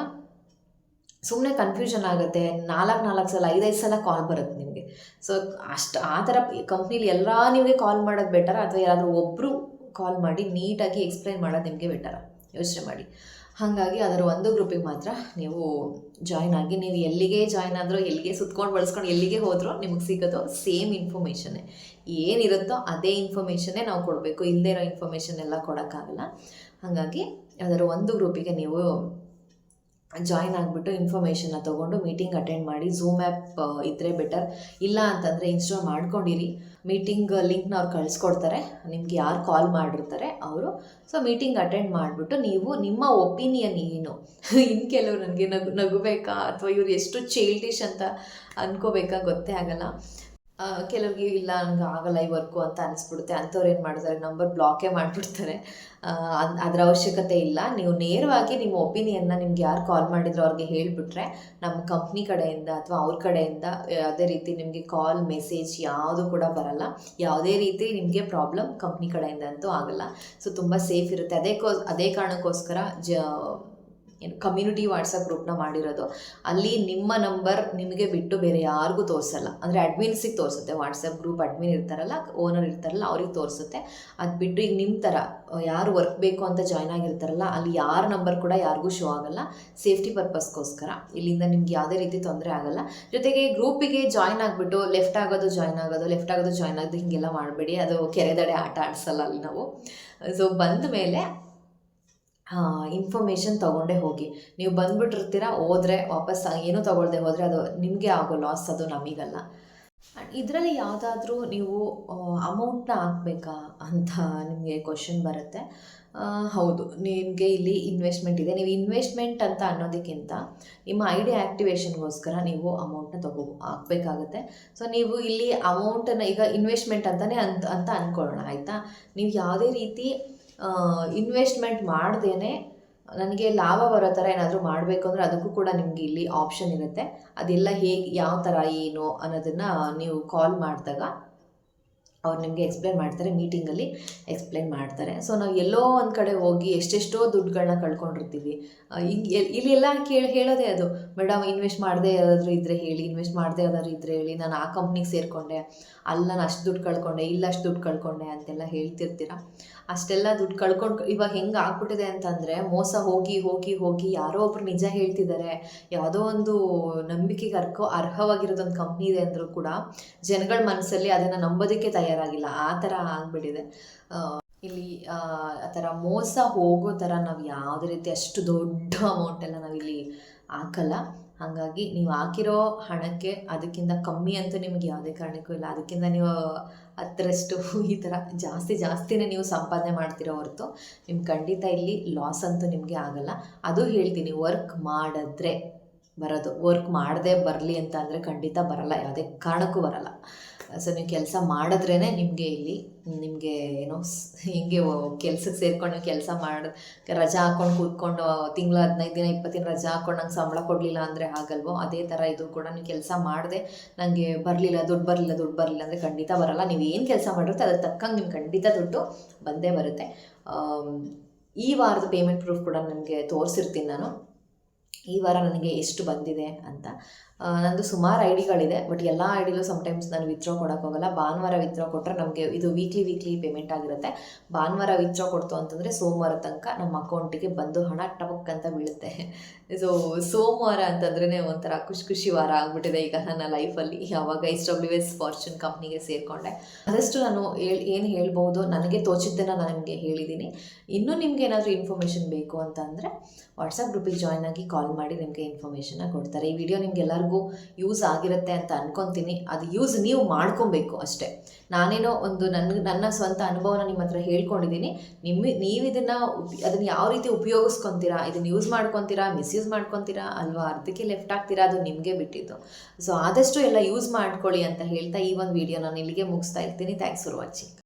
ಸುಮ್ಮನೆ ಕನ್ಫ್ಯೂಷನ್ ಆಗುತ್ತೆ. ನಾಲ್ಕು ನಾಲ್ಕು ಸಲ ಐದೈದು ಸಲ ಕಾಲ್ ಬರುತ್ತೆ ನಿಮಗೆ. ಸೊ ಅಷ್ಟು, ಆ ಥರ ಕಂಪ್ನೀಲಿ ಎಲ್ಲ ನಿಮಗೆ ಕಾಲ್ ಮಾಡೋದು ಬೆಟರ್ ಅಥವಾ ಯಾರಾದರೂ ಒಬ್ಬರು ಕಾಲ್ ಮಾಡಿ ನೀಟಾಗಿ ಎಕ್ಸ್ಪ್ಲೈನ್ ಮಾಡೋದು ನಿಮಗೆ ಬೆಟರ ಯೋಚನೆ ಮಾಡಿ. ಹಾಗಾಗಿ ಅದರ ಒಂದು ಗ್ರೂಪಿಗೆ ಮಾತ್ರ ನೀವು ಜಾಯ್ನ್ ಆಗಿ, ನೀವು ಎಲ್ಲಿಗೆ ಜಾಯ್ನ್ ಆದರೂ, ಎಲ್ಲಿಗೆ ಸುತ್ಕೊಂಡು ಬಳಸ್ಕೊಂಡು, ಎಲ್ಲಿಗೆ ಹೋದರೂ ನಿಮಗೆ ಸಿಗೋದು ಸೇಮ್ ಇನ್ಫಾರ್ಮೇಷನ್ನೇ ಏನಿರುತ್ತೋ ಅದೇ ಇನ್ಫಾರ್ಮೇಷನ್ನೇ ನಾವು ಕೊಡಬೇಕು. ಇಲ್ಲದೇ ಇರೋ ಇನ್ಫಾರ್ಮೇಷನ್ ಎಲ್ಲ ಕೊಡೋಕ್ಕಾಗಲ್ಲ. ಹಾಗಾಗಿ ಅದರ ಒಂದು ಗ್ರೂಪಿಗೆ ನೀವು ಜಾಯ್ನ್ ಆಗಿಬಿಟ್ಟು ಇನ್ಫಾರ್ಮೇಷನ್ನ ತೊಗೊಂಡು ಮೀಟಿಂಗ್ ಅಟೆಂಡ್ ಮಾಡಿ ಝೂಮ್ ಆ್ಯಪ್ ಇದ್ದರೆ ಬೆಟರ್ ಇಲ್ಲ ಅಂತಂದರೆ ಇನ್ಸ್ಟಾಲ್ ಮಾಡ್ಕೊಂಡಿರಿ. ಮೀಟಿಂಗ್ ಲಿಂಕ್ನ ಅವ್ರು ಕಳಿಸ್ಕೊಡ್ತಾರೆ. ನಿಮ್ಗೆ ಯಾರು ಕಾಲ್ ಮಾಡಿರ್ತಾರೆ, ಅವರು. ಸೊ ಮೀಟಿಂಗ್ ಅಟೆಂಡ್ ಮಾಡಿಬಿಟ್ಟು ನೀವು ನಿಮ್ಮ ಒಪಿನಿಯನ್ ಏನು? ಇನ್ನು ಕೆಲವರು ನನಗೆ ನಗು, ನಗಬೇಕಾ? ಅಥವಾ ಇವ್ರು ಎಷ್ಟು ಚೈಲ್ಡಿಶ್ ಅಂತ ಅನ್ಕೋಬೇಕಾ? ಗೊತ್ತೇ ಆಗಲ್ಲ. ಕೆಲವ್ರಿಗೆ ಇಲ್ಲ, ನನಗೆ ಆಗಲ್ಲ ಈ ವರ್ಕು ಅಂತ ಅನಿಸ್ಬಿಡುತ್ತೆ. ಅಂಥವ್ರು ಏನು ಮಾಡ್ತಾರೆ? ನಂಬರ್ ಬ್ಲಾಕೇ ಮಾಡಿಬಿಡ್ತಾರೆ. ಅದರ ಅವಶ್ಯಕತೆ ಇಲ್ಲ. ನೀವು ನೇರವಾಗಿ ನಿಮ್ಮ ಒಪಿನಿಯನ್ನ ನಿಮ್ಗೆ ಯಾರು ಕಾಲ್ ಮಾಡಿದ್ರು ಅವ್ರಿಗೆ ಹೇಳಿಬಿಟ್ರೆ ನಮ್ಮ ಕಂಪ್ನಿ ಕಡೆಯಿಂದ ಅಥವಾ ಅವ್ರ ಕಡೆಯಿಂದ ಯಾವುದೇ ರೀತಿ ನಿಮಗೆ ಕಾಲ್ ಮೆಸೇಜ್ ಯಾವುದು ಕೂಡ ಬರಲ್ಲ. ಯಾವುದೇ ರೀತಿ ನಿಮಗೆ ಪ್ರಾಬ್ಲಮ್ ಕಂಪ್ನಿ ಕಡೆಯಿಂದ ಅಂತೂ ಆಗಲ್ಲ. ಸೊ ತುಂಬ ಸೇಫ್ ಇರುತ್ತೆ. ಅದೇ ಕೋ, ಅದೇ ಕಾರಣಕ್ಕೋಸ್ಕರ ಜ ಏನು ಕಮ್ಯುನಿಟಿ ವಾಟ್ಸಪ್ ಗ್ರೂಪ್ನ ಮಾಡಿರೋದು. ಅಲ್ಲಿ ನಿಮ್ಮ ನಂಬರ್ ನಿಮಗೆ ಬಿಟ್ಟು ಬೇರೆ ಯಾರಿಗೂ ತೋರಿಸಲ್ಲ. ಅಂದರೆ ಅಡ್ಮಿನ್ಸಿಗೆ ತೋರಿಸುತ್ತೆ. ವಾಟ್ಸಪ್ ಗ್ರೂಪ್ ಅಡ್ಮಿನ್ ಇರ್ತಾರಲ್ಲ ಓನರ್ ಇರ್ತಾರಲ್ಲ, ಅವ್ರಿಗೆ ತೋರಿಸುತ್ತೆ. ಅದು ಬಿಟ್ಟು ಈಗ ನಿಮ್ಮ ಥರ ಯಾರು ವರ್ಕ್ ಬೇಕು ಅಂತ ಜಾಯ್ನ್ ಆಗಿರ್ತಾರಲ್ಲ, ಅಲ್ಲಿ ಯಾರ ನಂಬರ್ ಕೂಡ ಯಾರಿಗೂ ಶೋ ಆಗಲ್ಲ. ಸೇಫ್ಟಿ ಪರ್ಪಸ್ಗೋಸ್ಕರ ಇಲ್ಲಿಂದ ನಿಮ್ಗೆ ಯಾವುದೇ ರೀತಿ ತೊಂದರೆ ಆಗಲ್ಲ. ಜೊತೆಗೆ ಗ್ರೂಪಿಗೆ ಜಾಯ್ನ್ ಆಗಿಬಿಟ್ಟು ಲೆಫ್ಟ್ ಆಗೋದು ಜಾಯ್ನ್ ಆಗೋದು ಲೆಫ್ಟ್ ಆಗೋದು ಜಾಯ್ನ್ ಆಗೋದು ಹೀಗೆಲ್ಲ ಮಾಡಬೇಡಿ. ಅದು ಕೆರೆದಡೆ ಆಟ ಆಡಿಸಲ್ಲ ಅಲ್ಲಿ ನಾವು. ಸೊ ಬಂದ ಮೇಲೆ ಇನ್ಫಾರ್ಮೇಷನ್ ತೊಗೊಂಡೇ ಹೋಗಿ. ನೀವು ಬಂದ್ಬಿಟ್ಟಿರ್ತೀರ, ಹೋದರೆ ವಾಪಸ್ ಏನೂ ತೊಗೊಳ್ದೆ ಹೋದರೆ ಅದು ನಿಮಗೆ ಆಗೋ ಲಾಸ್ ಅದು ನಮಗಲ್ಲ. ಇದರಲ್ಲಿ ಯಾವುದಾದ್ರೂ ನೀವು ಅಮೌಂಟ್ನ ಹಾಕ್ಬೇಕಾ ಅಂತ ನಿಮಗೆ ಕ್ವಶನ್ ಬರುತ್ತೆ. ಹೌದು, ನಿಮಗೆ ಇಲ್ಲಿ ಇನ್ವೆಸ್ಟ್ಮೆಂಟ್ ಇದೆ. ನೀವು ಇನ್ವೆಸ್ಟ್ಮೆಂಟ್ ಅಂತ ಅನ್ನೋದಕ್ಕಿಂತ ನಿಮ್ಮ ಐ ಡಿ ಆ್ಯಕ್ಟಿವೇಷನ್ಗೋಸ್ಕರ ನೀವು ಅಮೌಂಟ್ನ ತಗೋ, ಹಾಕಬೇಕಾಗುತ್ತೆ. ಸೊ ನೀವು ಇಲ್ಲಿ ಅಮೌಂಟನ್ನು ಈಗ ಇನ್ವೆಸ್ಟ್ಮೆಂಟ್ ಅಂತಲೇ ಅಂತ ಅಂತ ಅಂದ್ಕೊಳ್ಳೋಣ ಆಯಿತಾ? ನೀವು ಯಾವುದೇ ರೀತಿ ಇನ್ವೆಸ್ಟ್ಮೆಂಟ್ ಮಾಡ್ದೇ ನನಗೆ ಲಾಭ ಬರೋ ಥರ ಏನಾದರೂ ಮಾಡಬೇಕು ಅಂದರೆ ಅದಕ್ಕೂ ಕೂಡ ನಿಮಗೆ ಇಲ್ಲಿ ಆಪ್ಷನ್ ಇರುತ್ತೆ. ಅದೆಲ್ಲ ಹೇಗೆ, ಯಾವ ಥರ ಏನು ಅನ್ನೋದನ್ನು ನೀವು ಕಾಲ್ ಮಾಡಿದಾಗ ಅವ್ರು ನಿಮಗೆ ಎಕ್ಸ್ಪ್ಲೇನ್ ಮಾಡ್ತಾರೆ ಮೀಟಿಂಗಲ್ಲಿ ಎಕ್ಸ್ಪ್ಲೇನ್ ಮಾಡ್ತಾರೆ. ಸೊ ನಾವು ಎಲ್ಲೋ ಒಂದು ಕಡೆ ಹೋಗಿ ಎಷ್ಟೆಷ್ಟೋ ದುಡ್ಡುಗಳನ್ನ ಕಳ್ಕೊಂಡಿರ್ತೀವಿ. ಹಿಂಗೆ ಇಲ್ಲಿ ಎಲ್ಲ ಕೇಳಿ, ಹೇಳೋದೇ ಅದು. ಮೇಡಮ್, ಇನ್ವೆಸ್ಟ್ ಮಾಡದೇ ಯಾರಾದರೂ ಇದ್ದರೆ ಹೇಳಿ, ಇನ್ವೆಸ್ಟ್ ಮಾಡದೇ ಯಾವ್ದಾದ್ರು ಇದ್ದರೆ ಹೇಳಿ, ನಾನು ಆ ಕಂಪ್ನಿಗೆ ಸೇರಿಕೊಂಡೆ ಅಲ್ಲಿ ನಾನು ಅಷ್ಟು ದುಡ್ಡು ಕಳ್ಕೊಂಡೆ ಇಲ್ಲ ಅಷ್ಟು ದುಡ್ಡು ಕಳ್ಕೊಂಡೆ ಅಂತೆಲ್ಲ ಹೇಳ್ತಿರ್ತೀರ? ಅಷ್ಟೆಲ್ಲ ದುಡ್ಡು ಕಳ್ಕೊಂಡು, ಇವಾಗ ಹೆಂಗೆ ಆಗ್ಬಿಟ್ಟಿದೆ ಅಂತಂದರೆ, ಮೋಸ ಹೋಗಿ ಹೋಗಿ ಹೋಗಿ ಯಾರೋ ಒಬ್ರು ನಿಜ ಹೇಳ್ತಿದ್ದಾರೆ ಯಾವುದೋ ಒಂದು ನಂಬಿಕೆಗೆ ಅರ್ಹವಾಗಿರೋದೊಂದು ಕಂಪ್ನಿ ಇದೆ ಅಂದರೂ ಕೂಡ, ಜನಗಳ ಮನಸ್ಸಲ್ಲಿ ಅದನ್ನು ನಂಬೋದಕ್ಕೆ ತಯಾರಾಗಿಲ್ಲ ಆ ಥರ ಆಗಿಬಿಟ್ಟಿದೆ. ಇಲ್ಲಿ, ಆ ಥರ ಮೋಸ ಹೋಗೋ ಥರ ನಾವು ಯಾವುದೇ ರೀತಿ ಅಷ್ಟು ದೊಡ್ಡ ಅಮೌಂಟೆಲ್ಲ ನಾವಿಲ್ಲಿ ಹಾಕಲ್ಲ. ಹಾಗಾಗಿ ನೀವು ಹಾಕಿರೋ ಹಣಕ್ಕೆ ಅದಕ್ಕಿಂತ ಕಮ್ಮಿ ಅಂತೂ ನಿಮ್ಗೆ ಯಾವುದೇ ಕಾರಣಕ್ಕೂ ಇಲ್ಲ. ಅದಕ್ಕಿಂತ ನೀವು ಹತ್ತರಷ್ಟು ಈ ಥರ ಜಾಸ್ತಿ ಜಾಸ್ತಿನೇ ನೀವು ಸಂಪಾದನೆ ಮಾಡ್ತಿರೋ ಹೊರತು ನಿಮ್ಗೆ ಖಂಡಿತ ಇಲ್ಲಿ ಲಾಸ್ ಅಂತೂ ನಿಮಗೆ ಆಗಲ್ಲ. ಅದು ಹೇಳ್ತೀನಿ ವರ್ಕ್ ಮಾಡಿದ್ರೆ. ಬರೋದು. ವರ್ಕ್ ಮಾಡದೆ ಬರಲಿ ಅಂತ ಅಂದರೆ ಖಂಡಿತ ಬರಲ್ಲ. ಯಾವುದೇ ಕಾರಣಕ್ಕೂ ಬರಲ್ಲ. ಸೊ ನೀವು ಕೆಲಸ ಮಾಡಿದ್ರೇ ನಿಮಗೆ ಇಲ್ಲಿ ನಿಮಗೆ ಏನೋ ಹಿಂಗೆ ಕೆಲಸಕ್ಕೆ ಸೇರಿಕೊಂಡು ಕೆಲಸ ಮಾಡಿ ರಜಾ ಹಾಕ್ಕೊಂಡು ಕೂತ್ಕೊಂಡು ತಿಂಗಳು ಹದಿನೈದು ದಿನ, ಇಪ್ಪತ್ತು ದಿನ ರಜಾ ಹಾಕ್ಕೊಂಡು ನಂಗೆ ಸಂಬಳ ಕೊಡಲಿಲ್ಲ ಅಂದರೆ ಆಗಲ್ವೋ ಅದೇ ಥರ ಇದು ಕೂಡ ನೀವು ಕೆಲಸ ಮಾಡಿದೆ ನನಗೆ ಬರಲಿಲ್ಲ, ದುಡ್ಡು ಬರಲಿಲ್ಲ ದುಡ್ಡು ಬರಲಿಲ್ಲ ಅಂದರೆ ಖಂಡಿತ ಬರಲ್ಲ. ನೀವು ಏನು ಕೆಲಸ ಮಾಡಿರುತ್ತೆ ಅದಕ್ಕೆ ತಕ್ಕಂಗೆ ನಿಮ್ಗೆ ಖಂಡಿತ ದುಡ್ಡು ಬಂದೇ ಬರುತ್ತೆ. ಈ ವಾರದ ಪೇಮೆಂಟ್ ಪ್ರೂಫ್ ಕೂಡ ನನಗೆ ತೋರಿಸಿರ್ತೀನಿ ನಾನು. ಈ ವಾರ ನನಗೆ ಎಷ್ಟು ಬಂದಿದೆ ಅಂತ. ನಂದು ಸುಮಾರು ಐ ಡಿಗಳಿದೆ ಬಟ್ ಎಲ್ಲ ಐ ಡಿಲೂ ಸಮ್ಟೈಮ್ಸ್ ನಾನು ವಿತ್ಡ್ರಾ ಕೊಡೋಕ್ಕೋಗಲ್ಲ ಭಾನುವಾರ ವಿತ್ಡ್ರಾ ಕೊಟ್ಟರೆ ನಮಗೆ ಇದು ವೀಕ್ಲಿ ವೀಕ್ಲಿ ಪೇಮೆಂಟ್ ಆಗಿರುತ್ತೆ. ಭಾನುವಾರ ವಿತ್ಡ್ರಾ ಕೊಡ್ತು ಅಂತಂದರೆ ಸೋಮವಾರ ತನಕ ನಮ್ಮ ಅಕೌಂಟಿಗೆ ಬಂದು ಹಣ ಟಪಕ್ ಅಂತ ಬೀಳುತ್ತೆ. ಸೊ ಸೋಮವಾರ ಅಂತಂದ್ರೇ ಒಂಥರ ಖುಷಿ ಖುಷಿ ವಾರ ಆಗಿಬಿಟ್ಟಿದೆ ಈಗ ನನ್ನ ಲೈಫಲ್ಲಿ ಯಾವಾಗ ಎಸ್ ಡಬ್ಲ್ಯೂ ಎಸ್ ಫಾರ್ಚೂನ್ ಕಂಪ್ನಿಗೆ ಸೇರಿಕೊಂಡೆ. ಅದಷ್ಟು ನಾನು ಹೇಳ್, ಏನು ಹೇಳ್ಬೋದು, ನನಗೆ ತೋಚಿದ್ದನ್ನು ನಾನು ನಿಮಗೆ ಹೇಳಿದ್ದೀನಿ ಇನ್ನೂ ನಿಮ್ಗೆ ಏನಾದರೂ ಇನ್ಫಾರ್ಮೇಷನ್ ಬೇಕು ಅಂತ ಅಂದರೆ ವಾಟ್ಸಪ್ ಗ್ರೂಪಿಗೆ ಜಾಯ್ನ್ ಆಗಿ ಕಾಲ್ ಮಾಡಿ ನಿಮಗೆ ಇನ್ಫಾರ್ಮೇಷನ್ನ ಕೊಡ್ತಾರೆ. ಈ ವಿಡಿಯೋ ನಿಮ್ಗೆ ಎಲ್ಲರಿಗೂ ಯೂಸ್ ಆಗಿರುತ್ತೆ ಅಂತ ಅನ್ಕೊತೀನಿ. ಅದು ಯೂಸ್ ನೀವು ಮಾಡ್ಕೊಬೇಕು ಅಷ್ಟೇ. ನಾನೇನೋ ಒಂದು ನನ್ನ ನನ್ನ ಸ್ವಂತ ಅನುಭವನ ನಿಮ್ಮ ಹತ್ರ ಹೇಳ್ಕೊಂಡಿದ್ದೀನಿ. ನಿಮ್ಮ ನೀವು ಇದನ್ನು ಅದನ್ನು ಯಾವ ರೀತಿ ಉಪಯೋಗಿಸ್ಕೊತೀರಾ? ಇದನ್ನು ಯೂಸ್ ಮಾಡ್ಕೊತೀರಾ? ಮಿಸ್ಯೂಸ್ ಮಾಡ್ಕೊತೀರಾ? ಅಲ್ವಾ? ಅರ್ಧಕ್ಕೆ ಲೆಫ್ಟ್ ಆಗ್ತೀರಾ? ಅದು ನಿಮಗೆ ಬಿಟ್ಟಿದ್ದು. ಸೊ ಆದಷ್ಟು ಎಲ್ಲ ಯೂಸ್ ಮಾಡ್ಕೊಳ್ಳಿ ಅಂತ ಹೇಳ್ತಾ ಈ ಒಂದು ವಿಡಿಯೋ ನಾನು ಇಲ್ಲಿಗೆ ಮುಗಿಸ್ತಾ ಇರ್ತೀನಿ. Thanks for watching